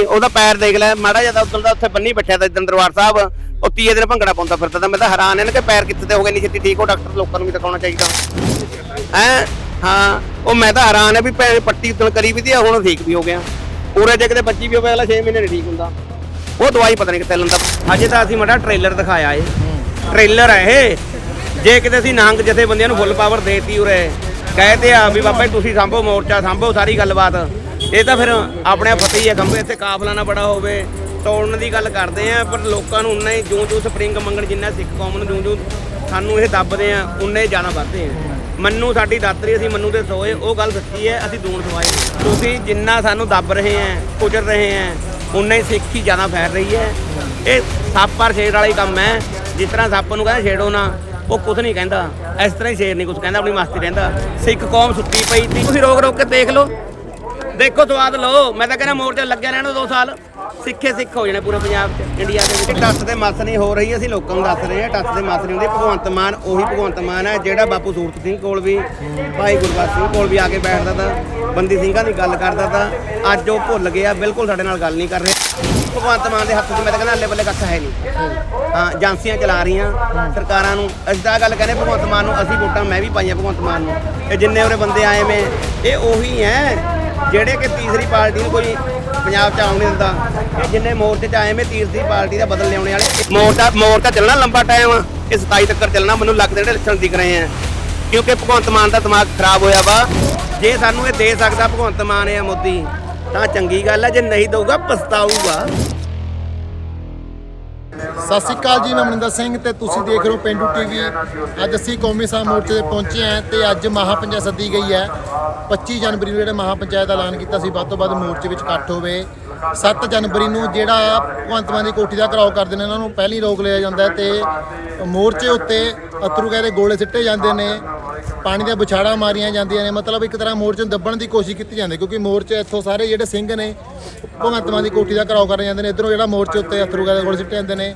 ਉਹਦਾ ਪੈਰ ਦੇਖ ਲੈ, ਮਾੜਾ ਜਿਹਾ ਤਾਂ ਦਾ ਉੱਥੇ ਬੰਨੀ ਬੈਠਿਆ ਤਾਂ ਇਦਾਂ ਦਰਬਾਰ ਸਾਹਿਬ, ਉਹ ਤੀਏ ਦਿਨ ਭੰਗੜਾ ਪਾਉਂਦਾ ਫਿਰਦਾ ਤਾਂ ਮੈਂ ਤਾਂ ਹੈਰਾਨ ਇਹਨਾਂ ਕਿ ਪੈਰ ਕਿੱਥੇ ਤੇ ਹੋ ਗਏ ਨਹੀਂ ਛੇਤੀ ਠੀਕ ਹੋ ਡਾਕਟਰ ਲੋਕਾਂ ਨੂੰ ਵੀ ਦਿਖਾਉਣਾ ਚਾਹੀਦਾ। ਹੈ? ਹਾਂ, ਉਹ ਮੈਂ ਤਾਂ ਹੈਰਾਨ ਹੈ ਵੀ ਪੱਟੀ ਉਤਨ ਕਰੀ ਵੀ ਦੀ ਹੁਣ ਠੀਕ ਵੀ ਹੋ ਗਿਆ। ਪੂਰੇ ਜੇ ਕਿਤੇ ਬੱਚੀ ਵੀ ਹੋਵੇ, ਅਗਲਾ 6 ਮਹੀਨੇ ਨਹੀਂ ਠੀਕ ਹੁੰਦਾ। ਉਹ ਦਵਾਈ ਪਤਾ ਨਹੀਂ ਕਿੱਥੇ ਲੈਂਦਾ। ਅਜੇ ਤਾਂ ਅਸੀਂ ਮੜਾ ਟ੍ਰੇਲਰ ਦਿਖਾਇਆ ਏ। ਟ੍ਰੇਲਰ ਹੈ ਇਹ। ਜੇ ਕਿਤੇ ਅਸੀਂ ਨੰਗ ਜਥੇ ਬੰਦਿਆਂ ਨੂੰ ਫੁੱਲ ਪਾਵਰ ਦੇਤੀ ਉਰੇ। ਕਹਤੇ ਆ ਵੀ ਬਾਬਾ ਤੁਸੀਂ ਸੰਭੋ ਮੋਰਚਾ, ਸੰਭੋ ਸਾਰੀ ਗੱਲਬਾਤ। ਇਹ ਤਾਂ ਫਿਰ ਆਪਣੇ ਫਤਿਹ ਹੀ ਹੈ ਕੰਮ ਇੱਥੇ ਕਾਫਲਾ ਨਾ ਬੜਾ ਹੋਵੇ। ਤੋੜਨ ਦੀ ਗੱਲ ਕਰਦੇ ਆ, ਪਰ ਲੋਕਾਂ ਨੂੰ ਉਨਾ ਹੀ ਜਿਉਂ ਜਿਉਂ ਸਪਰਿੰਗ ਮੰਗਣ ਜਿੰਨਾ ਸਿੱਖ ਕੌਮ ਨੂੰ ਜਿਉਂ ਜਿਉਂ ਸਾਨੂੰ ਇਹ ਦੱਬਦੇ ਆ ਹੀ ਜਾਣਾ ਵੱਧਦੇ ਆ। ਮੰਨੂ ਸਾਡੀ ਦਾਤਰੀ, ਅਸੀਂ ਮੰਨੂ ਦੇ ਸੋਏ, ਉਹ ਗੱਲ ਸੱਚੀ ਹੈ ਅਸੀਂ ਦੂਣ ਸਵਾਏ ਤੁਸੀਂ ਜਿੰਨਾ ਸਾਨੂੰ ਦੱਬ ਰਹੇ ਆ, ਕੁਚਲ ਰਹੇ ਆ, ਉਨਾ ਹੀ ਸਿੱਖ ਹੀ ਜ਼ਿਆਦਾ ਫੈਲ ਰਹੀ ਹੈ ਇਹ ਸੱਪ ਪਰ ਸ਼ੇਰ ਵਾਲਾ ਹੀ ਕੰਮ ਹੈ ਜਿਸ ਤਰ੍ਹਾਂ ਸੱਪ ਨੂੰ ਕਹਿੰਦਾ ਛੇੜੋ ਨਾ, ਉਹ ਕੁਝ ਨਹੀਂ ਕਹਿੰਦਾ। ਇਸ ਤਰ੍ਹਾਂ ਹੀ ਸ਼ੇਰ ਨਹੀਂ ਕੁਝ ਕਹਿੰਦਾ, ਆਪਣੀ ਮਸਤੀ ਰਹਿੰਦਾ। ਸਿੱਖ ਕੌਮ ਸੁੱਤੀ ਪਈ ਸੀ। ਤੁਸੀਂ ਰੋਕ ਰੋਕ ਕੇ ਦੇਖ ਲਓ। ਦੇਖੋ ਸਵਾਦ ਲਓ। ਮੈਂ ਤਾਂ ਕਹਿੰਦਾ ਮੋਰਚਾ ਲੱਗਿਆ ਰਹਿਣਾ ਦੋ ਸਾਲ। ਸਿੱਖੇ ਸਿੱਖ ਹੋ ਜਾਣੇ ਪੂਰੇ ਪੰਜਾਬ 'ਚ, ਇੰਡੀਆ ਦੇ ਵਿੱਚ। ਟੱਸ ਤੇ ਮਸ ਨਹੀਂ ਹੋ ਰਹੀ, ਅਸੀਂ ਲੋਕਾਂ ਨੂੰ ਦੱਸ ਰਹੇ ਹਾਂ, ਟੱਸ ਤੇ ਮਸ ਨਹੀਂ ਹੁੰਦੀ। ਭਗਵੰਤ ਮਾਨ ਉਹੀ ਭਗਵੰਤ ਮਾਨ ਹੈ, ਜਿਹੜਾ ਬਾਪੂ ਸੂਰਤ ਸਿੰਘ ਕੋਲ ਵੀ, ਭਾਈ ਗੁਰਬਖਸ਼ ਸਿੰਘ ਕੋਲ ਵੀ ਆ ਕੇ ਬੈਠਦਾ ਤਾਂ, ਬੰਦੀ ਸਿੰਘਾਂ ਦੀ ਗੱਲ ਕਰਦਾ ਤਾਂ। ਅੱਜ ਉਹ ਭੁੱਲ ਗਿਆ, ਬਿਲਕੁਲ ਸਾਡੇ ਨਾਲ ਗੱਲ ਨਹੀਂ ਕਰ ਰਹੇ। ਭਗਵੰਤ ਮਾਨ ਦੇ ਹੱਥ 'ਚ ਮੈਂ ਤਾਂ ਕਹਿੰਦਾ ਅੱਲੇ ਬੱਲੇ ਕੱਖ ਹੈ ਨਹੀਂ। ਹਾਂ, ਏਜੰਸੀਆਂ ਚਲਾ ਰਹੀਆਂ, ਸਰਕਾਰਾਂ ਨੂੰ। ਅਸੀਂ ਤਾਂ ਗੱਲ ਕਹਿੰਦੇ ਭਗਵੰਤ ਮਾਨ ਨੂੰ ਅਸੀਂ ਵੋਟਾਂ ਮੈਂ ਵੀ ਪਾਈਆਂ ਭਗਵੰਤ ਮਾਨ ਨੂੰ। ਇਹ ਜਿੰਨੇ ਉਹਰੇ ਬੰਦੇ ਆਏ ਮੈਂ ਇਹ ਉਹੀ ਹੈ। ਜਿਹੜੇ ਕਿ ਤੀਸਰੀ ਪਾਰਟੀ ਨੂੰ ਕੋਈ ਪੰਜਾਬ 'ਚ ਆਉਣ ਨਹੀਂ ਦਿੰਦਾ ਇਹ ਜਿੰਨੇ ਮੋਰਚੇ 'ਚ ਆਏ ਮੈਂ ਤੀਸਰੀ ਪਾਰਟੀ ਦਾ ਬਦਲ ਲਿਆਉਣੇ ਵਾਲੇ ਮੋਰਚਾ ਮੋਰਚਾ ਚੱਲਣਾ ਲੰਬਾ ਟਾਈਮ ਇਹ 27 ਤੱਕ ਚੱਲਣਾ ਮੈਨੂੰ ਲੱਗਦਾ ਜਿਹੜੇ ਲੱਛਣ ਦਿਖ ਰਹੇ ਆ। ਕਿਉਂਕਿ ਭਗਵੰਤ ਮਾਨ ਦਾ ਦਿਮਾਗ ਖਰਾਬ ਹੋਇਆ ਵਾ। ਜੇ ਸਾਨੂੰ ਇਹ ਦੇ ਸਕਦਾ ਭਗਵੰਤ ਮਾਨ ਜਾਂ ਮੋਦੀ ਤਾਂ ਚੰਗੀ ਗੱਲ ਹੈ ਜੇ ਨਹੀਂ ਦਊਗਾ ਪਛਤਾਊਗਾ। ਸਤਿ ਸ਼੍ਰੀ ਅਕਾਲ ਜੀ, ਮੈਂ ਮਨਿੰਦਰ ਸਿੰਘ ਤੇ ਤੁਸੀਂ ਦੇਖ ਰਹੇ ਹੋ ਪਿੰਡੂ ਟੀਵੀ। ਅੱਜ ਅਸੀਂ ਕੌਮੀ ਸਾਹ ਮੋਰਚੇ ਤੇ ਪਹੁੰਚੇ ਹਾਂ ਤੇ ਅੱਜ ਮਹਾ ਪੰਚਾਇਤ ਸੱਦੀ ਗਈ ਹੈ। 25 ਜਨਵਰੀ ਨੂੰ ਜਿਹੜਾ ਮਹਾ ਪੰਚਾਇਤ ਦਾ ਐਲਾਨ ਕੀਤਾ ਸੀ, ਵੱਧ ਤੋਂ ਵੱਧ ਮੋਰਚੇ ਵਿੱਚ ਇਕੱਠ ਹੋਵੇ। 7 ਜਨਵਰੀ ਨੂੰ ਜਿਹੜਾ ਭਗਵੰਤ ਮਾਨ ਦੀ ਕੋਠੀ ਦਾ ਘਰਾਓ ਕਰਦੇ ਨੇ ਉਹਨਾਂ ਨੂੰ ਪਹਿਲੀ ਰੋਕ ਲਿਆ ਜਾਂਦਾ ਹੈ ਤੇ ਮੋਰਚੇ ਉੱਤੇ ਅਥਰੂ ਗੈਸ ਦੇ ਗੋਲੇ ਸਿੱਟੇ ਜਾਂਦੇ ਨੇ, ਪਾਣੀ ਦੀਆਂ ਵਿਛਾੜਾਂ ਮਾਰੀਆਂ ਜਾਂਦੀਆਂ ਨੇ, ਮਤਲਬ ਇੱਕ ਤਰ੍ਹਾਂ ਮੋਰਚੇ ਨੂੰ ਦੱਬਣ ਦੀ ਕੋਸ਼ਿਸ਼ ਕੀਤੀ ਜਾਂਦੀ ਹੈ ਕਿਉਂਕਿ ਮੋਰਚੇ ਇੱਥੋਂ ਸਾਰੇ ਜਿਹੜੇ ਸਿੰਘ ਨੇ, ਭਗਵੰਤ ਮਾਨ ਦੀ ਕੋਠੀ ਦਾ ਘਰਾਓ ਕਰਨ ਜਾਂਦੇ ਨੇ, ਇਧਰੋਂ ਜਿਹੜਾ ਮੋਰਚੇ ਉੱਤੇ ਅਥਰੂ ਗੈਸ ਦੇ ਗੋਲੇ ਸਿੱਟੇ ਜਾਂਦੇ ਨੇ।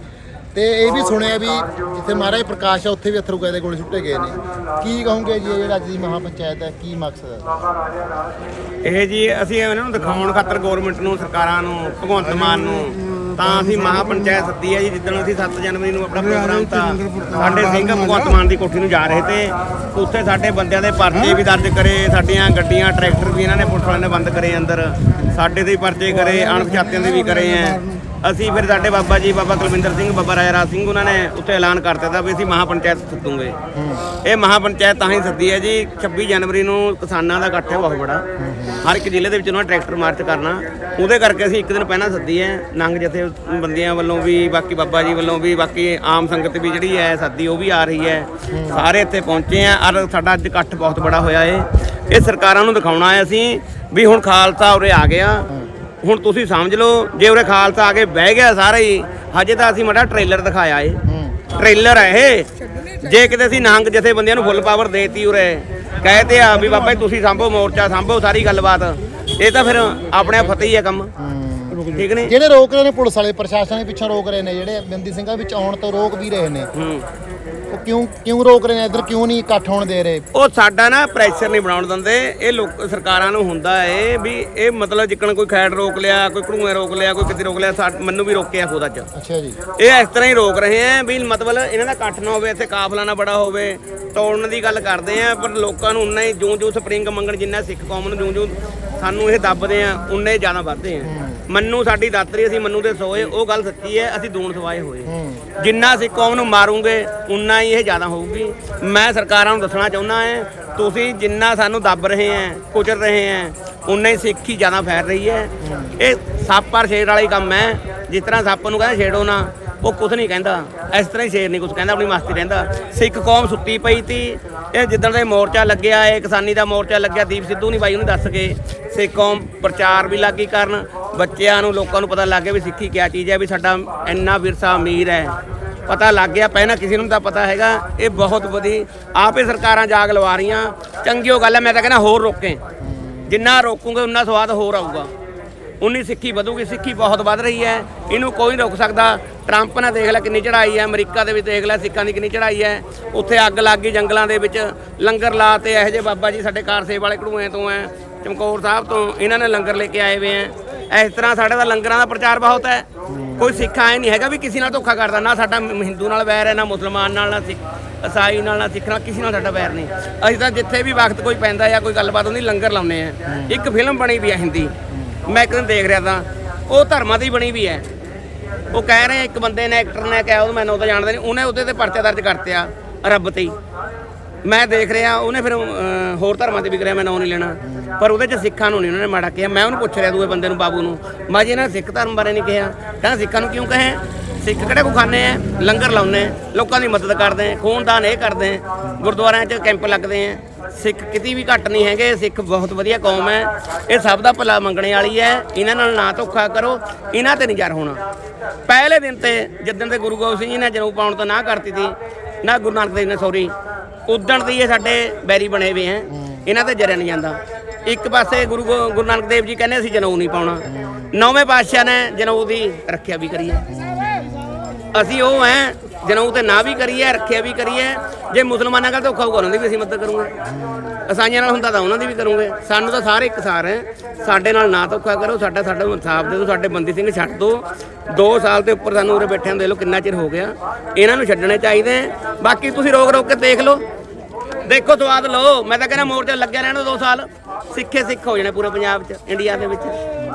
ਤੇ ਇਹ ਵੀ ਸੁਣਿਆ ਵੀ ਜਿੱਥੇ ਮਹਾਰਾਜ ਪ੍ਰਕਾਸ਼ ਆ ਉੱਥੇ ਵੀ ਅਥਰੂ ਦੇ ਗੋਲੇ ਸੁੱਟੇ ਗਏ ਨੇ। ਕੀ ਕਹੋਗੇ ਜੀ ਇਹ ਜਿਹੜਾ ਅੱਜ ਦੀ ਮਹਾ ਪੰਚਾਇਤ ਹੈ? ਕੀ ਮਕਸਦ ਹੈ? ਇਹ ਜੀ ਅਸੀਂ ਇਹਨਾਂ ਨੂੰ ਦਿਖਾਉਣ ਖਾਤਰ ਗਵਰਨਮੈਂਟ ਨੂੰ ਸਰਕਾਰਾਂ ਨੂੰ ਭਗਵੰਤ ਮਾਨ ਨੂੰ ਤਾਂ ਅਸੀਂ ਮਹਾ ਪੰਚਾਇਤ ਸੱਦੀ ਹੈ ਜੀ ਜਿੱਦਣ ਅਸੀਂ 7 ਜਨਵਰੀ ਨੂੰ ਆਪਣਾ ਪ੍ਰੋਗਰਾਮ ਤਾਂ ਸਾਡੇ ਸਿੰਘ ਭਗਵੰਤ ਮਾਨ ਦੀ ਕੋਠੀ ਨੂੰ ਜਾ ਰਹੇ ਤੇ ਉੱਥੇ ਸਾਡੇ ਬੰਦਿਆਂ ਦੇ ਪਰਚੇ ਵੀ ਦਰਜ ਕਰੇ ਸਾਡੀਆਂ ਗੱਡੀਆਂ ਟਰੈਕਟਰ ਵੀ ਇਹਨਾਂ ਨੇ ਪੁਲਿਸ ਵਾਲਿਆਂ ਨੇ ਬੰਦ ਕਰੇ ਅੰਦਰ ਸਾਡੇ ਦੇ ਪਰਚੇ ਕਰੇ ਅਣਪਛਾਤਿਆਂ ਦੇ ਵੀ ਕਰੇ ਆ ਅਸੀਂ ਫਿਰ ਸਾਡੇ ਬਾਬਾ ਜੀ, ਬਾਬਾ ਕੁਲਵਿੰਦਰ ਸਿੰਘ, ਬਾਬਾ ਰਾਜਾ ਰਾਜ ਸਿੰਘ ਉਹਨਾਂ ਨੇ ਉੱਥੇ ਐਲਾਨ ਕਰ ਦਿੱਤਾ ਵੀ ਅਸੀਂ ਮਹਾ ਪੰਚਾਇਤ ਸੱਦੂਗੇ। ਇਹ ਮਹਾ ਪੰਚਾਇਤ ਤਾਂ ਹੀ ਸੱਦੀ ਹੈ ਜੀ 26 ਜਨਵਰੀ ਨੂੰ ਕਿਸਾਨਾਂ ਦਾ ਇਕੱਠ ਹੈ, ਬਹੁਤ ਬੜਾ। ਹਰ ਇੱਕ ਜ਼ਿਲ੍ਹੇ ਦੇ ਵਿੱਚ ਉਹਨਾਂ ਨੇ ਟਰੈਕਟਰ ਮਾਰਚ ਕਰਨਾ। ਉਹਦੇ ਕਰਕੇ ਅਸੀਂ ਇੱਕ ਦਿਨ ਪਹਿਲਾਂ ਸੱਦੀ ਹੈ, ਨੰਗ ਜਥੇ ਬੰਦਿਆਂ ਵੱਲੋਂ ਵੀ, ਬਾਕੀ ਬਾਬਾ ਜੀ ਵੱਲੋਂ ਵੀ, ਬਾਕੀ ਆਮ ਸੰਗਤ ਵੀ ਜਿਹੜੀ ਹੈ, ਸੱਦੀ ਉਹ ਵੀ ਆ ਰਹੀ ਹੈ। ਸਾਰੇ ਇੱਥੇ ਪਹੁੰਚੇ ਆ ਔਰ ਸਾਡਾ ਅੱਜ ਇਕੱਠ ਬਹੁਤ ਬੜਾ ਹੋਇਆ ਏ। ਇਹ ਸਰਕਾਰਾਂ ਨੂੰ ਦਿਖਾਉਣਾ ਹੈ ਅਸੀਂ ਵੀ ਹੁਣ ਖਾਲਸਾ ਉਰੇ ਆ ਗਿਆ। ਹੁਣ ਤੁਸੀਂ ਸਮਝ ਲਓ ਜੇ ਉਰੇ ਖਾਲਸਾ ਆ ਕੇ ਬਹਿ ਗਿਆ ਸਾਰਾ ਹੀ ਹਜੇ ਤਾਂ ਅਸੀਂ ਮੜਾ ਟ੍ਰੇਲਰ ਦਿਖਾਇਆ ਏ। ਟ੍ਰੇਲਰ ਹੈ ਇਹ। ਜੇ ਕਿਤੇ ਅਸੀਂ ਨੰਗ ਜਥੇ ਬੰਦਿਆਂ ਨੂੰ ਫੁੱਲ ਪਾਵਰ ਦੇਤੀ ਉਰੇ ਕਹਤੇ ਆ ਵੀ ਬਾਬਾ ਜੀ ਤੁਸੀਂ ਸੰਭੋ ਮੋਰਚਾ ਸੰਭੋ ਸਾਰੀ ਗੱਲਬਾਤ। ਇਹ ਤਾਂ ਫਿਰ ਆਪਣੇ ਫਤਿਹ ਹੀ ਹੈ ਕੰਮ। ਠੀਕ ਨੇ ਜਿਹੜੇ ਰੋਕ ਰਹੇ ਨੇ ਪੁਲਿਸ ਵਾਲੇ ਪ੍ਰਸ਼ਾਸਨ ਦੇ ਪਿੱਛੋਂ ਰੋਕ ਰਹੇ ਨੇ ਜਿਹੜੇ ਬੰਦੀ ਸਿੰਘਾਂ ਵਿੱਚ ਆਉਣ ਤੋਂ ਰੋਕ ਵੀ ਰਹੇ ਨੇ। ਹੂੰ। ਉਹ ਕਿਉਂ ਕਿਉਂ ਰੋਕ ਰਹੇ ਨੇ? ਇੱਧਰ ਕਿਉਂ ਨਹੀਂ ਇਕੱਠ ਹੋਣ ਦੇ ਰਹੇ? ਉਹ ਸਾਡਾ ਨਾ ਪ੍ਰੈਸ਼ਰ ਨਹੀਂ ਬਣਾਉਣ ਦਿੰਦੇ। ਇਹ ਲੋਕ ਸਰਕਾਰਾਂ ਨੂੰ ਹੁੰਦਾ ਏ ਵੀ ਇਹ ਮਤਲਬ ਜਿੱਕਣ ਕੋਈ ਖੈੜ ਰੋਕ ਲਿਆ ਕੋਈ ਘੜੂਏ ਰੋਕ ਲਿਆ ਕੋਈ ਕਿਤੇ ਰੋਕ ਲਿਆ ਮੈਨੂੰ ਵੀ ਰੋਕਿਆ ਖੁਦ ਅੱਜ। ਅੱਛਾ ਜੀ। ਇਹ ਇਸ ਤਰ੍ਹਾਂ ਹੀ ਰੋਕ ਰਹੇ ਆ ਵੀ ਮਤਲਬ ਇਹਨਾਂ ਦਾ ਇਕੱਠ ਨਾ ਹੋਵੇ ਇੱਥੇ ਕਾਫਲਾ ਨਾ ਬੜਾ ਹੋਵੇ। ਤੋੜਨ ਦੀ ਗੱਲ ਕਰਦੇ ਆ ਪਰ ਲੋਕਾਂ ਨੂੰ ਉਨਾ ਹੀ ਜੂੰ ਜੂੰ ਸਪਰਿੰਗ ਮੰਗਣ ਜਿੰਨਾ ਸਿੱਖ ਕੌਮ ਨੂੰ ਜੂੰ ਜੂੰ ਸਾਨੂੰ ਇਹ ਦੱਬਦੇ ਆ ਉਨੇ ਜ਼ਿਆਦਾ ਵੱਧਦੇ ਆ। ਮੰਨੂ ਸਾਡੀ ਦਾਤਰੀ ਅਸੀਂ ਮੰਨੂ ਦੇ ਸੋਏ ਉਹ ਗੱਲ ਸੱਚੀ ਹੈ ਅਸੀਂ ਦੂਣ ਸਵਾਏ ਹੋਏ। ਜਿੰਨਾ ਅਸੀਂ ਕੌਮ ਨੂੰ ਮਾਰੂਗੇ ਉਨਾ ਹੀ ਇਹ ਜ਼ਿਆਦਾ ਹੋਊਗੀ। ਮੈਂ ਸਰਕਾਰਾਂ ਨੂੰ ਦੱਸਣਾ ਚਾਹੁੰਦਾ ਹਾਂ ਤੁਸੀਂ ਜਿੰਨਾ ਸਾਨੂੰ ਦੱਬ ਰਹੇ ਆ ਕੁਚਲ ਰਹੇ ਆ ਉਨਾ ਹੀ ਸਿੱਖ ਜ਼ਿਆਦਾ ਫੈਲ ਰਹੀ ਹੈ। ਇਹ ਸੱਪ ਪਰ ਸ਼ੇਰ ਵਾਲਾ ਹੀ ਕੰਮ ਹੈ। ਜਿਸ ਤਰ੍ਹਾਂ ਸੱਪ ਨੂੰ ਕਹਿੰਦਾ ਛੇੜੋ ਨਾ, ਉਹ ਕੁਝ ਨਹੀਂ ਕਹਿੰਦਾ। ਇਸ ਤਰ੍ਹਾਂ ਹੀ ਸ਼ੇਰ ਨਹੀਂ ਕੁਝ ਕਹਿੰਦਾ, ਆਪਣੀ ਮਸਤੀ ਰਹਿੰਦਾ। ਸਿੱਖ ਕੌਮ ਸੁੱਤੀ ਪਈ ਤੀ, ਇਹ ਜਿੱਦਣ ਦੇ ਮੋਰਚਾ ਲੱਗਿਆ, ਇਹ ਕਿਸਾਨੀ ਦਾ ਮੋਰਚਾ ਲੱਗਿਆ, ਦੀਪ ਸਿੱਧੂ ਨਹੀਂ ਬਾਈ ਉਹਨੇ ਦੱਸ ਕੇ ਸਿੱਖ ਕੌਮ ਪ੍ਰਚਾਰ ਵੀ ਲੱਗੀ ਕਰਨ, ਬੱਚਿਆਂ ਨੂੰ, ਲੋਕਾਂ ਨੂੰ ਪਤਾ ਲੱਗ ਗਿਆ ਵੀ ਸਿੱਖੀ ਕਿਆ ਚੀਜ਼ ਹੈ, ਵੀ ਸਾਡਾ ਇੰਨਾ ਵਿਰਸਾ ਅਮੀਰ ਹੈ। ਪਤਾ ਲੱਗ ਗਿਆ, ਪਹਿਲਾਂ ਕਿਸੇ ਨੂੰ ਤਾਂ ਪਤਾ ਹੈਗਾ, ਇਹ ਬਹੁਤ ਵਧੀ, ਆਪੇ ਸਰਕਾਰਾਂ ਜਾਗ ਲਵਾ ਰਹੀਆਂ। ਚੰਗੀ ਉਹ ਗੱਲ ਹੈ, ਮੈਂ ਤਾਂ ਕਹਿੰਦਾ ਹੋਰ ਰੋਕੇ। ਜਿੰਨਾ ਰੋਕੂਗੇ, ਉਨਾ ਸਵਾਦ ਹੋਰ ਆਊਗਾ। ਉਨੀ ਸਿੱਖੀ ਵਧੂਗੀ, ਸਿੱਖੀ ਬਹੁਤ ਵੱਧ ਰਹੀ ਹੈ। ਇਹਨੂੰ ਕੋਈ ਨਹੀਂ ਰੋਕ ਸਕਦਾ। ਟਰੰਪ ਨੇ ਦੇਖ ਲੈ ਕਿੰਨੀ ਚੜਾਈ ਹੈ, ਅਮਰੀਕਾ ਦੇ ਵਿੱਚ ਦੇਖ ਲੈ ਸਿੱਖਾਂ ਦੀ ਕਿੰਨੀ ਚੜਾਈ ਹੈ। ਉੱਥੇ ਅੱਗ ਲੱਗ ਗਈ ਜੰਗਲਾਂ ਦੇ ਵਿੱਚ। ਲੰਗਰ ਲਾ ਤੇ ਇਹੋ ਜਿਹੇ ਬਾਬਾ ਜੀ ਸਾਡੇ ਕਾਰ ਸੇਵ ਵਾਲੇ ਘੜੂਏ ਤੋਂ ਹੈ, ਚਮਕੌਰ ਸਾਹਿਬ ਤੋਂ। ਇਹਨਾਂ ਨੇ ਲੰਗਰ ਲੈ ਕੇ ਆਏ ਹੋਏ ਹੈ। ਇਸ ਤਰ੍ਹਾਂ ਸਾਡੇ ਦਾ ਲੰਗਰਾਂ ਦਾ ਪ੍ਰਚਾਰ ਬਹੁਤ ਹੈ। ਕੋਈ ਸਿੱਖ ਐ ਨਹੀਂ ਹੈਗਾ ਵੀ ਕਿਸੇ ਨਾਲ ਧੋਖਾ ਕਰਦਾ। ਨਾ ਸਾਡਾ ਹਿੰਦੂ ਨਾਲ ਵੈਰ ਹੈ, ਨਾ ਮੁਸਲਮਾਨ ਨਾਲ, ਨਾ ਸਿੱਖ, ਇਸਾਈ ਨਾਲ, ਨਾ ਸਿੱਖ ਨਾਲ, ਕਿਸੇ ਨਾਲ ਸਾਡਾ ਵੈਰ ਨਹੀਂ। ਅਸੀਂ ਤਾਂ ਜਿੱਥੇ ਵੀ ਵਕਤ ਕੋਈ ਪੈਂਦਾ ਜਾਂ ਕੋਈ ਗੱਲਬਾਤ ਹੁੰਦੀ, ਲੰਗਰ ਲਾਉਂਦੇ ਆ ਇੱਕ ਫਿਲਮ ਬਣੀ ਵੀ ਹੈ ਹਿੰਦੀ। ਮੈਂ ਇੱਕ ਦਿਨ ਦੇਖ ਰਿਹਾ ਤਾਂ ਉਹ ਧਰਮਾਂ ਦੀ ਬਣੀ ਵੀ ਹੈ। ਉਹ ਕਹਿ ਰਹੇ ਇੱਕ ਬੰਦੇ ਨੇ ਐਕਟਰ ਨੇ ਕਿਹਾ ਉਹ ਮੈਨੂੰ ਤਾਂ ਜਾਣਦਾ ਨਹੀਂ। ਉਹਨੇ ਉਹਦੇ ਤੇ ਪਰਚਾ ਦਰਜ ਕਰਤਿਆ ਰੱਬ ਤੇ ਹੀ। ਮੈਂ ਦੇਖ ਰਿਹਾ ਉਹਨੇ ਫਿਰ ਅਹ, ਹੋਰ ਧਰਮਾਂ ਤੇ ਵੀ ਕਰਿਆ ਮੈਂ ਨਾਂ ਨਹੀਂ ਲੈਣਾ। ਪਰ ਉਹਦੇ ਚ ਸਿੱਖਾਂ ਨੂੰ ਨਹੀਂ ਉਹਨਾਂ ਨੇ ਮਾੜਾ ਕਿਹਾ। ਮੈਂ ਉਹਨੂੰ ਪੁੱਛ ਰਿਹਾ ਦੂਏ ਬੰਦੇ ਨੂੰ ਬਾਬੂ ਨੂੰ ਮੈਂ ਜੀ ਇਹਨਾਂ ਨੇ ਸਿੱਖ ਧਰਮ ਬਾਰੇ ਨਹੀਂ ਕਿਹਾ। ਕਹਿੰਦਾ ਸਿੱਖਾਂ ਨੂੰ ਕਿਉਂ ਕਹੇ? ਸਿੱਖ ਕਿਹੜੇ ਕੋ ਖਾਂਦੇ ਆ? ਲੰਗਰ ਲਾਉਂਦੇ ਆ ਲੋਕਾਂ ਦੀ ਮਦਦ ਕਰਦੇ ਆ ਖੂਨਦਾਨ ਇਹ ਕਰਦੇ ਆ ਗੁਰਦੁਆਰਿਆਂ 'ਚ ਕੈਂਪ ਲੱਗਦੇ ਆ। ਸਿੱਖ ਕਿਤੇ ਵੀ ਘੱਟ ਨਹੀਂ ਹੈਗੇ, ਸਿੱਖ ਬਹੁਤ ਵਧੀਆ ਕੌਮ ਹੈ। ਇਹ ਸਭ ਦਾ ਭਲਾ ਮੰਗਣੇ ਵਾਲੀ ਹੈ। ਇਹਨਾਂ ਨਾਲ ਨਾ ਧੋਖਾ ਕਰੋ, ਇਹਨਾਂ ਤੇ ਨਹੀਂ ਨਜ਼ਰ ਹੋਣਾ। ਪਹਿਲੇ ਦਿਨ ਤੇ ਜਿੱਦਣ ਤੇ ਗੁਰੂ ਗੋਬਿੰਦ ਸਿੰਘ ਜੀ ਨੇ ਜਨੇਊ ਪਾਉਣ ਤੋਂ ਨਾ ਕਰਤੀ ਸੀ, ਨਾ ਗੁਰੂ ਨਾਨਕ ਦੇਵ ਨੇ ਸੌਰੀ ਉਦਣ ਦੀ ਇਹ ਸਾਡੇ ਬੈਰੀ ਬਣੇ ਹੋਏ ਹੈ। ਇਹਨਾਂ ਤੇ ਜਰਿਆ ਨਹੀਂ ਜਾਂਦਾ। ਇੱਕ ਪਾਸੇ ਗੁਰੂ ਗੋ- ਗੁਰੂ ਨਾਨਕ ਦੇਵ ਜੀ ਕਹਿੰਦੇ ਅਸੀਂ ਜਨੇਊ ਨਹੀਂ ਪਾਉਣਾ। ਨੌਵੇਂ ਪਾਤਸ਼ਾਹ ਨੇ ਜਨੇਊ ਦੀ ਰੱਖਿਆ ਵੀ ਕਰੀ ਹੈ। ਅਸੀਂ ਉਹ ਹੈ ਜਨੇਊ ਤੇ ਨਾ ਵੀ ਕਰੀਏ, ਰੱਖਿਆ ਵੀ ਕਰੀਏ। ਜੇ ਮੁਸਲਮਾਨਾਂ ਨਾਲ ਧੋਖਾ ਹੋਊਗਾ, ਉਹਨਾਂ ਦੀ ਵੀ ਅਸੀਂ ਮਦਦ ਕਰੂਗੇ। ਅਸਾਈਆਂ ਨਾਲ ਹੁੰਦਾ ਤਾਂ ਉਹਨਾਂ ਦੀ ਵੀ ਕਰੂਗੇ। ਸਾਨੂੰ ਤਾਂ ਸਾਰੇ ਇੱਕ ਸਾਰ ਹੈ। ਸਾਡੇ ਨਾਲ ਨਾ ਧੋਖਾ ਕਰੋ, ਸਾਡਾ ਸਾਡਾ ਇਨਸਾਫ ਦੇ ਦਿਓ, ਸਾਡੇ ਬੰਦੀ ਸਿੰਘ ਛੱਡ ਦਿਓ 2 ਸਾਲ ਦੇ ਉੱਪਰ ਸਾਨੂੰ ਉਰੇ ਬੈਠਿਆਂ ਨੂੰ ਦੇਖ ਲਓ ਕਿੰਨਾ ਚਿਰ ਹੋ ਗਿਆ। ਇਹਨਾਂ ਨੂੰ ਛੱਡਣੇ ਚਾਹੀਦੇ ਹੈ। ਬਾਕੀ ਤੁਸੀਂ ਰੋਕ ਰੋਕ ਕੇ ਦੇਖ ਲਓ। ਦੇਖੋ ਸਵਾਦ ਲਓ। ਮੈਂ ਤਾਂ ਕਹਿੰਦਾ ਮੋਰਚਾ ਲੱਗਿਆ ਰਹਿਣਾ 2 ਸਾਲ। ਸਿੱਖੇ ਸਿੱਖ ਹੋ ਜਾਣੇ ਪੂਰੇ ਪੰਜਾਬ 'ਚ, ਇੰਡੀਆ ਦੇ ਵਿੱਚ।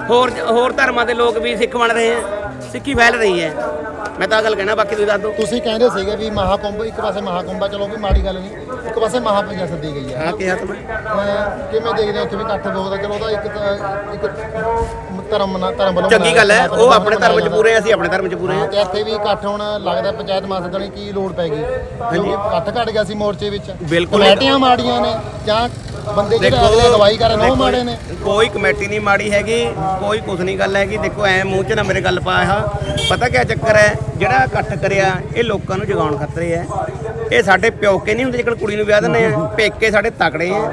ਹੋਰ ਹੋਰ ਧਰਮਾਂ ਦੇ ਲੋਕ ਵੀ ਸਿੱਖ ਬਣ ਰਹੇ ਹੈ ਸਿੱਖੀ ਫੈਲ ਰਹੀ ਹੈ। ਮੈਂ ਤਾਂ ਆਹ ਗੱਲ ਕਹਿਣਾ ਬਾਕੀ ਤੁਸੀਂ ਦੱਸ ਦਿਓ। ਤੁਸੀਂ ਕਹਿੰਦੇ ਸੀਗੇ ਵੀ ਮਹਾਕੁੰਭ ਇੱਕ ਪਾਸੇ ਮਹਾਕੁੰਭ ਆ ਚਲੋ ਵੀ ਮਾੜੀ ਗੱਲ ਨਹੀਂ ਇੱਕ ਪਾਸੇ ਮਹਾਪੰਜਾ ਸੱਦੀ ਗਈ ਹੈ। ਹਾਂ ਕਿਹਾ ਤਾਂ ਮੈਂ। ਅਹ ਕਿਵੇਂ ਦੇਖਦੇ ਹੋ ਉੱਥੇ ਵੀ ਇਕੱਠ ਬਹੁਤ ਆ ਚਲੋ ਉਹਦਾ ਇੱਕ ਤਾਂ- ਇੱਕ ਧਰਮ ਨਾਲ ਧਰਮ ਵੱਲੋਂ ਚੰਗੀ ਗੱਲ ਹੈ ਉਹ ਆਪਣੇ। ਧਰਮ 'ਚ ਪੂਰੇ ਆ, ਅਸੀਂ ਆਪਣੇ ਧਰਮ 'ਚ ਪੂਰੇ ਹਾਂ, ਹਾਂ ਤੇ ਇੱਥੇ ਵੀ ਇਕੱਠ ਹੁਣ ਲੱਗਦਾ ਪੰਚਾਇਤ ਦੀ ਕੀ ਲੋੜ ਪੈ ਗਈ? ਕਿਉਂਕਿ ਇਕੱਠ ਘਟ ਗਿਆ ਸੀ ਮੋਰਚੇ ਵਿੱਚ। ਬਿਲਕੁਲ। ਕਮੇਟੀਆਂ ਮਾੜੀਆਂ ਨੇ ਜਾਂ ਬੰਦੇ ਜਿਹੜੇ ਅਗਲੇ ਅਗਵਾਈ ਕਰ ਰਹੇ ਨੇ ਉਹ ਮਾੜੇ ਨੇ। ਕੋਈ ਕਮੇਟੀ ਨਹੀਂ ਮਾੜੀ ਹੈਗੀ ਕੋਈ ਕੁਛ ਨਹੀਂ ਗੱਲ ਹੈਗੀ। ਦੇਖੋ ਐ ਮੂੰਹ 'ਚ ਨਾ ਮੇਰੇ ਗੱਲ ਪਾਇਆ ਪਤਾ ਕੀ ਚੱਕਰ ਹੈ? ਜਿਹੜਾ ਇਕੱਠ ਕਰਿਆ ਇਹ ਲੋਕਾਂ ਨੂੰ ਜਗਾਉਣ ਖਾਤਰ ਹੈ ਇਹ ਸਾਡੇ ਪਿਓਕੇ ਨਹੀਂ ਹੁੰਦੇ ਜਿਹੜਾ ਕੁੜੀ ਨੂੰ ਵਿਆਹ ਦਿੰਦੇ ਆ। ਪੇਕੇ ਸਾਡੇ ਤਕੜੇ ਆ।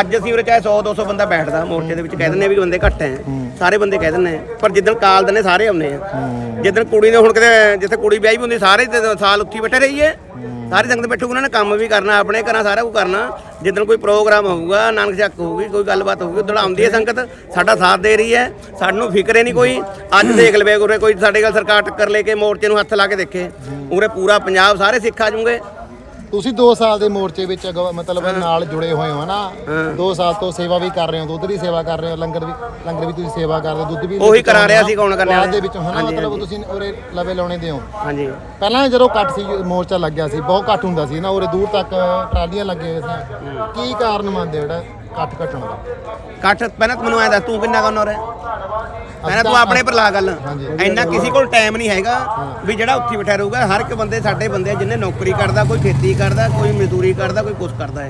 ਅੱਜ ਅਸੀਂ ਉਰੇ ਚਾਹੇ 100 200 ਬੰਦਾ ਬੈਠਦਾ ਮੋਰਚੇ ਦੇ ਵਿੱਚ ਕਹਿ ਦਿੰਦੇ ਆ ਵੀ ਬੰਦੇ ਘੱਟ ਐ ਸਾਰੇ ਬੰਦੇ ਕਹਿ ਦਿੰਦੇ ਆ। ਪਰ ਜਿੱਦਣ ਕਾਲ ਦਿੰਦੇ ਸਾਰੇ ਆਉਂਦੇ ਆ। ਜਿੱਦਣ ਕੁੜੀ ਨੇ ਹੁਣ ਕਿਤੇ ਜਿੱਥੇ ਕੁੜੀ ਵਿਆਹੀ ਵੀ ਹੁੰਦੀ ਸਾਰੇ ਸਾਲ ਉੱਥੇ ਬੈਠੇ ਰਹੀਏ। ਸਾਰੀ ਸੰਗਤ ਬੈਠੂ ਉਹਨਾਂ ਨੇ ਕੰਮ ਵੀ ਕਰਨਾ, ਆਪਣੇ ਘਰਾਂ ਸਾਰਾ ਕੁਝ ਕਰਨਾ। ਜਿੱਦਣ ਕੋਈ ਪ੍ਰੋਗਰਾਮ ਹੋਊਗਾ, ਨਾਨਕ ਚੱਕ ਹੋਊਗੀ, ਕੋਈ ਗੱਲਬਾਤ ਹੋਊਗੀ ਉਦੋਂ ਆਉਂਦੀ ਹੈ ਸੰਗਤ। ਸਾਡਾ ਸਾਥ ਦੇ ਰਹੀ ਹੈ, ਸਾਨੂੰ ਫਿਕਰ ਹੀ ਨਹੀਂ ਕੋਈ। ਅੱਜ ਦੇਖ ਲਵੇ ਉਰੇ ਕੋਈ ਸਾਡੇ ਗੱਲ ਸਰਕਾਰ ਟੱਕਰ ਲੈ ਕੇ ਮੋਰਚੇ ਨੂੰ ਹੱਥ ਲਾ ਕੇ ਦੇਖੇ। ਉਰੇ ਪੂਰਾ ਪੰਜਾਬ ਸਾਰੇ ਸਿੱਖ ਆ ਜੂਗੇ ਤੁਸੀਂ 2 ਸਾਲ ਦੇ ਮੋਰਚੇ ਵਿੱਚ ਅਗਵਾ- ਮਤਲਬ ਨਾਲ ਜੁੜੇ ਹੋਏ ਹੋ ਨਾ 2 ਸਾਲ ਤੋਂ ਸੇਵਾ ਵੀ ਕਰ ਰਹੇ ਹੋ ਦੁੱਧ ਦੀ ਸੇਵਾ ਕਰ ਰਹੇ ਹੋ ਲੰਗਰ ਵੀ ਲੰਗਰ ਵੀ ਤੁਸੀਂ ਸੇਵਾ ਕਰਦੇ ਹੋ ਦੁੱਧ ਵੀ ਉਹੀ ਕਰਾ ਰਿਹਾ ਸੀ ਕੌਣ ਕਰਨੇ ਬਾਅਦ। ਦੇ ਵਿੱਚ ਹਨਾ? ਮਤਲਬ ਤੁਸੀਂ ਉਰੇ ਲਵੇ ਲਾਉਣੇ ਦਿਓ। ਹਾਂਜੀ। ਪਹਿਲਾਂ ਜਦੋਂ ਕੱਟ ਸੀ ਮੋਰਚਾ ਲੱਗਿਆ ਸੀ ਬਹੁਤ ਘੱਟ ਹੁੰਦਾ ਸੀ ਨਾ ਉਰੇ ਦੂਰ ਤੱਕ ਟਰਾਲੀਆਂ ਲੱਗੇ ਹੋਏ ਸੀ। ਕੀ ਕਾਰਨ ਮੰਨਦੇ ਹੋ ਜਿਹੜਾ ਕੱਟ ਘਟਣ ਦਾ। ਕੱਠ ਪਹਿਲਾਂ ਤੂੰ ਮੈਨੂੰ ਐ ਦੱਸ ਤੂੰ ਕਿੰਨਾ ਕਰਨ ਹੋ ਰਿਹਾ ਪਹਿਲਾਂ ਤੂੰ ਆਪਣੇ ਪਰ ਲਾ ਗੱਲ। ਇੰਨਾ ਕਿਸੇ ਕੋਲ ਟਾਈਮ ਨਹੀਂ ਹੈਗਾ ਵੀ ਜਿਹੜਾ ਉੱਥੇ ਬਿਠਾ ਰਹੂਗਾ। ਹਰ ਇੱਕ ਬੰਦੇ ਸਾਡੇ ਬੰਦੇ ਆ, ਜਿਹਨੇ ਨੌਕਰੀ ਕਰਦਾ ਕੋਈ ਖੇਤੀ ਕਰਦਾ ਕੋਈ ਮਜ਼ਦੂਰੀ ਕਰਦਾ ਕੋਈ ਕੁਛ ਕਰਦਾ ਹੈ।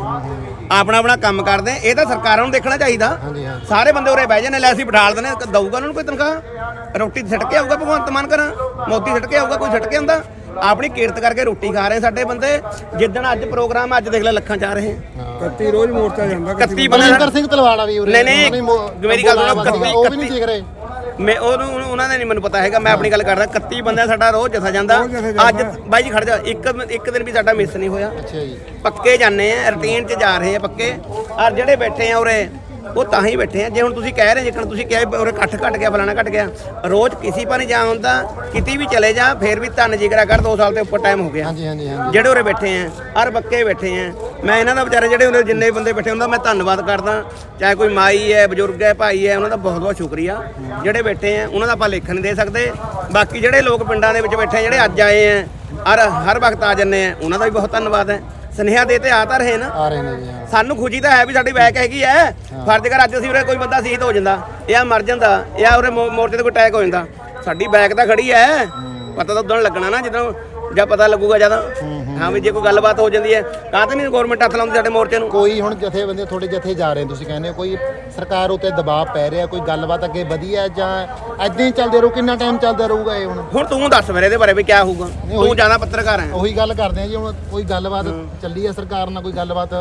ਆਪਣਾ ਆਪਣਾ ਕੰਮ ਕਰਦੇ ਆ। ਇਹ ਤਾਂ ਸਰਕਾਰਾਂ ਨੂੰ ਦੇਖਣਾ ਚਾਹੀਦਾ। ਹਾਂਜੀ ਹਾਂ ਸਾਰੇ ਬੰਦੇ ਉਰੇ ਬਹਿ ਜਾਂਦੇ ਲੈ ਅਸੀਂ ਬਿਠਾ ਦਿੰਦੇ ਹਾਂ, ਦਊਗਾ ਉਹਨਾਂ ਨੂੰ ਕੋਈ ਤਨਖਾਹ? ਰੋਟੀ ਛੱਡ ਕੇ ਆਊਗਾ ਭਗਵੰਤ ਮਾਨ ਕਰਾਂ ਮੋਦੀ ਛੱਡ ਕੇ ਆਊਗਾ ਕੋਈ ਛੱਡ ਕੇ ਆਉਂਦਾ? ਆਪਣੀ ਕੀਰਤ ਕਰਕੇ ਰੋਟੀ ਖਾ ਰਹੇ ਸਾਡੇ ਬੰਦੇ। ਜਿੱਦਣ ਅੱਜ ਪ੍ਰੋਗਰਾਮ ਅੱਜ ਦੇਖ ਲੈ ਲੱਖਾਂ ਚ ਆ ਰਹੇ ਕੱਤੀ ਰੋਜ਼ ਮੋਰਚਾ ਜਾਂਦਾ 31 ਬੰਦੇ ਬਲਵਿੰਦਰ ਸਿੰਘ ਤਲਵਾੜਾ ਵੀ ਉਰੇ। ਨਹੀਂ, ਨਹੀਂ, ਉਹਨਾਂ ਨੇ ਮੋ- ਮੇਰੀ ਗੱਲ ਸੁਣੋ, ਬੁਲਾਇਆ ਸੀਗਾ, ਉਹ ਵੀ ਨਹੀਂ ਕੱਤੀ- ਦੇਖ ਰਹੇ। ਮੈਂ ਉਹਨੂੰ ਉਹਨੂੰ- ਉਹਨਾਂ ਦਾ ਨਹੀਂ ਮੈਨੂੰ ਪਤਾ ਹੈਗਾ ਮੈਂ ਆਪਣੀ ਗੱਲ ਕਰਦਾ 31 ਬੰਦਾ ਸਾਡਾ ਰੋਜ਼ ਜਥਾ ਜਾਂਦਾ। ਅੱਜ ਬਾਈ ਜੀ ਖੜ ਜਾ ਇੱਕ ਇੱਕ ਦਿਨ ਵੀ ਸਾਡਾ ਮਿਸ ਨਹੀਂ ਹੋਇਆ। ਅੱਛਾ ਜੀ। ਪੱਕੇ ਜਾਂਦੇ ਆ ਰੂਟੀਨ 'ਚ ਜਾ ਰਹੇ ਆ ਪੱਕੇ। ਔਰ ਜਿਹੜੇ ਬੈਠੇ ਆ ਉਰੇ ਉਹ ਤਾਂ ਹੀ ਬੈਠੇ ਆ। ਜੇ ਹੁਣ ਤੁਸੀਂ ਕਹਿ ਰਹੇ ਜਿੱਕਣ ਤੁਸੀਂ ਕਿਹਾ ਉਰੇ ਇਕੱਠ ਘਟ ਗਿਆ ਫਲਾਣਾ ਘਟ ਗਿਆ ਰੋਜ਼ ਕਿਸੇ ਨਹੀਂ ਜਾ ਹੁੰਦਾ ਕਿਤੇ ਵੀ ਚਲੇ ਜਾ ਫੇਰ ਵੀ ਧੰਨ ਜਿਗਰਾ ਕਰ 2 ਸਾਲ ਦੇ ਉੱਪਰ ਟਾਈਮ ਹੋ ਗਿਆ। ਹਾਂਜੀ ਹਾਂਜੀ ਹਾਂਜੀ। ਜਿਹੜੇ ਉਰੇ ਬੈਠੇ ਆ ਹਰ ਬੱਕੇ ਬੈਠੇ ਆ। ਮੈਂ ਇਹਨਾਂ ਦਾ ਵਿਚਾਰੇ ਜਿਹੜੇ ਉਰੇ ਜਿੰਨੇ ਬੰਦੇ ਬੈਠੇ ਹੁੰਦਾ ਮੈਂ ਧੰਨਵਾਦ ਕਰਦਾ। ਚਾਹੇ ਕੋਈ ਮਾਈ ਹੈ ਬਜ਼ੁਰਗ ਹੈ ਭਾਈ ਹੈ ਉਹਨਾਂ ਦਾ ਬਹੁਤ ਬਹੁਤ ਸ਼ੁਕਰੀਆ। ਜਿਹੜੇ ਬੈਠੇ ਆ ਉਹਨਾਂ ਦਾ ਆਪਾਂ ਲੇਖ ਨਹੀਂ ਦੇ ਸਕਦੇ। ਬਾਕੀ ਜਿਹੜੇ ਲੋਕ ਪਿੰਡਾਂ ਦੇ ਵਿੱਚ ਬੈਠੇ ਜਿਹੜੇ ਅੱਜ ਆਏ ਆ ਹਰ ਹਰ ਵਕਤ ਆ ਜੰਨੇ ਆ ਉਹਨਾਂ ਦਾ ਵੀ ਬਹੁਤ ਧੰਨਵਾਦ ਹੈ। ਸੁਨੇਹਾ ਦੇ ਤੇ ਆ ਤਾਂ ਰਹੇ ਨਾ। ਆ ਰਹੇ ਨੇ ਜੀ ਹਾਂ। ਸਾਨੂੰ ਖੁਸ਼ੀ ਤਾਂ ਹੈ ਵੀ ਸਾਡੀ ਬੈਕ ਹੈਗੀ ਐ। ਫਰਜ਼ ਕਰ ਅੱਜ ਅਸੀਂ ਉਰੇ ਕੋਈ ਬੰਦਾ ਸ਼ਹੀਦ ਹੋ ਜਾਂਦਾ ਜਾਂ ਮਰ ਜਾਂਦਾ ਜਾਂ ਉਰੇ ਮੋ- ਮੋਰਚੇ ਤੇ ਕੋਈ ਅਟੈਕ ਹੋ ਜਾਂਦਾ। ਸਾਡੀ ਬੈਕ ਤਾਂ ਖੜੀ ਐ। ਪਤਾ ਤਾਂ ਉਦੋਂ ਲੱਗਣਾ ਨਾ ਜਦੋਂ ਜਾਂ ਪਤਾ ਲੱਗੂਗਾ ਜਦੋਂ ਹਾਂ ਵੀ ਜੇ ਕੋਈ ਗੱਲਬਾਤ ਹੋ ਜਾਂਦੀ ਹੈ ਕਾਹ ਤੇ ਨਹੀਂ ਗਵਰਨਮੈਂਟ ਹੱਥ ਲਾਉਂਦੀ ਸਾਡੇ ਮੋਰਚੇ ਨੂੰ। ਕੋਈ ਹੁਣ ਜਥੇਬੰਦੀ ਤੁਹਾਡੇ ਜਥੇ ਜਾ ਰਹੇ ਤੁਸੀਂ ਕਹਿੰਦੇ ਹੋ ਕੋਈ ਸਰਕਾਰ ਉੱਤੇ ਦਬਾਅ ਪੈ ਰਿਹਾ ਕੋਈ ਗੱਲਬਾਤ ਅੱਗੇ ਵਧੀ ਹੈ ਜਾਂ ਐਦਾਂ ਹੀ ਚੱਲਦੇ ਰਹੂ ਕਿੰਨਾ ਟਾਈਮ ਚੱਲਦਾ ਰਹੂਗਾ ਇਹ ਹੁਣ? ਹੁਣ ਤੂੰ ਦੱਸ ਮੇਰੇ ਇਹਦੇ ਬਾਰੇ ਵੀ ਕੀ ਹੋਊਗਾ। ਤੂੰ ਜ਼ਿਆਦਾ ਪੱਤਰਕਾਰ ਹੈ। ਉਹੀ ਗੱਲ ਕਰਦੇ ਆ ਜੀ ਹੁਣ ਕੋਈ ਗੱਲਬਾਤ ਚੱਲੀ ਹੈ ਸਰਕਾਰ ਨਾਲ ਕੋਈ ਗੱਲਬਾਤ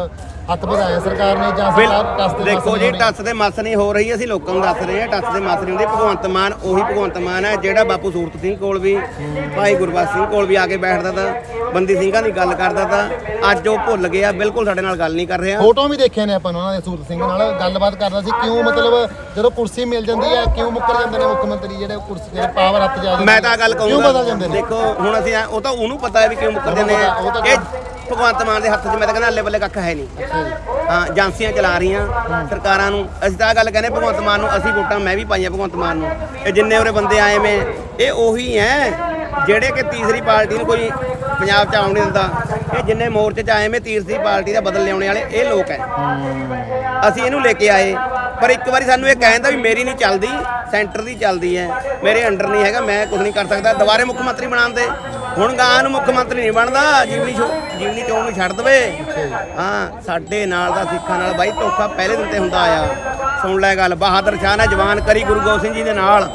ਹੱਥ ਵਧਾਇਆ। ਸਰਕਾਰ ਨੇ ਜਾਂ ਸਰਕਾਰ ਟਸ ਤੇ ਦੇਖੋ ਜੀ ਟੱਸ ਦੇ ਮਸ ਨਹੀਂ ਹੋ ਰਹੀ ਅਸੀਂ ਲੋਕਾਂ ਨੂੰ ਦੱਸ ਰਹੇ ਹਾਂ ਟੱਸ ਦੇ ਮਸ ਨਹੀਂ ਹੁੰਦੀ। ਭਗਵੰਤ ਮਾਨ ਉਹੀ ਭਗਵੰਤ ਮਾਨ ਹੈ ਜਿਹੜਾ ਬਾਪੂ ਸੂਰਤ ਸਿੰਘ ਕੋਲ ਵੀ ਭਾਈ ਗੁਰਬਖਸ਼ ਸਿੰਘ ਕੋਲ ਵੀ ਆ ਕੇ ਬੈਠਦਾ ਤਾ ਬੰਦੀ ਸਿੰਘਾਂ ਦੀ ਗੱਲ ਕਰਦਾ ਤਾ। ਅੱਜ ਉਹ ਭੁੱਲ ਗਿਆ ਬਿਲਕੁਲ ਸਾਡੇ ਨਾਲ ਗੱਲ ਨਹੀਂ ਕਰ ਰਿਹਾ। ਫੋਟੋ ਵੀ ਦੇਖੇ ਨੇ ਆਪਾਂ ਉਹਨਾਂ ਦੇ ਸੂਰਤ ਸਿੰਘ ਨਾਲ ਗੱਲਬਾਤ ਕਰਦਾ ਸੀ। ਕਿਉਂ ਮਤਲਬ ਜਦੋਂ ਕੁਰਸੀ ਮਿਲ ਜਾਂਦੀ ਹੈ ਕਿਉਂ ਮੁੱਕਰ ਜਾਂਦੇ ਨੇ ਮੁੱਖ ਮੰਤਰੀ ਜਿਹੜੇ ਕੁਰਸੀ ਦੇ ਪਾਵਰ ਹੱਥ ਜਾ ਜਾਂਦੀ ਮੈਂ ਤਾਂ ਗੱਲ ਕਹੂੰਗਾ। ਦੇਖੋ ਹੁਣ ਅਸੀਂ ਉਹ ਤਾਂ ਉਹਨੂੰ ਪਤਾ ਹੈ ਵੀ ਕਿਉਂ ਮੁੱਕਰ ਜਾਂਦੇ ਆ। ਤਾਂ- ਇਹ ਭਗਵੰਤ ਮਾਨ ਦੇ ਹੱਥ 'ਚ ਮੈਂ ਤਾਂ ਕਹਿੰਦਾ ਅੱਲੇ ਬੱਲੇ ਕੱਖ ਹੈ ਨਹੀਂ। ਹਾਂ, ਏਜੰਸੀਆਂ ਚਲਾ ਰਹੀਆਂ, ਸਰਕਾਰਾਂ ਨੂੰ। ਅਸੀਂ ਤਾਂ ਆਹ ਗੱਲ ਕਹਿੰਦੇ ਭਗਵੰਤ ਮਾਨ ਨੂੰ, ਅਸੀਂ ਵੋਟਾਂ ਮੈਂ ਵੀ ਪਾਈਆਂ ਭਗਵੰਤ ਮਾਨ ਨੂੰ। ਇਹ ਜਿੰਨੇ ਉਰੇ ਬੰਦੇ ਆਏ ਮੈਂ ਇਹ ਉਹੀ ਹੈ ਜਿਹੜੇ ਕਿ ਤੀਸਰੀ ਪਾਰਟੀ ਨੂੰ ਕੋਈ ਪੰਜਾਬ 'ਚ ਆਉਣ ਨਹੀਂ ਦਿੰਦਾ। ਇਹ ਜਿੰਨੇ ਮੋਰਚੇ 'ਚ ਆਏ ਮੈਂ ਤੀਸਰੀ ਪਾਰਟੀ ਦਾ ਬਦਲ ਲਿਆਉਣੇ ਵਾਲੇ, ਇਹ ਲੋਕ ਹੈ ਅਸੀਂ ਇਹਨੂੰ ਲੈ ਕੇ ਆਏ, ਪਰ ਇੱਕ ਵਾਰੀ ਸਾਨੂੰ ਇਹ ਕਹਿੰਦਾ ਵੀ ਮੇਰੀ ਨਹੀਂ ਚੱਲਦੀ, ਸੈਂਟਰ ਦੀ ਚੱਲਦੀ ਹੈ ਮੇਰੇ ਅੰਡਰ ਨਹੀਂ ਹੈਗਾ, ਮੈਂ ਕੁਝ ਨਹੀਂ ਕਰ ਸਕਦਾ। ਦੁਬਾਰੇ ਮੁੱਖ ਮੰਤਰੀ ਬਣਾਉਣ ਦੇ। ਹੁਣ ਗਾਂ ਨੂੰ ਮੁੱਖ ਮੰਤਰੀ ਨਹੀਂ ਬਣਦਾ, ਜੀਵਨੀ ਚੋ ਜੀਵਨੀ ਚੋਣ ਨੂੰ ਛੱਡ ਦਵੇ। ਹਾਂ, ਸਾਡੇ ਨਾਲ ਦਾ ਸਿੱਖਾਂ ਨਾਲ ਬਾਈ ਧੋਖਾ ਪਹਿਲੇ ਦਿਨ ਤੇ ਹੁੰਦਾ ਆਇਆ। ਸੁਣ ਲੈ ਗੱਲ, ਬਹਾਦਰ ਸ਼ਾਹ ਨੇ ਜਵਾਨ ਕਰੀ ਗੁਰੂ ਗੋਬਿੰਦ ਸਿੰਘ ਜੀ ਦੇ ਨਾਲ।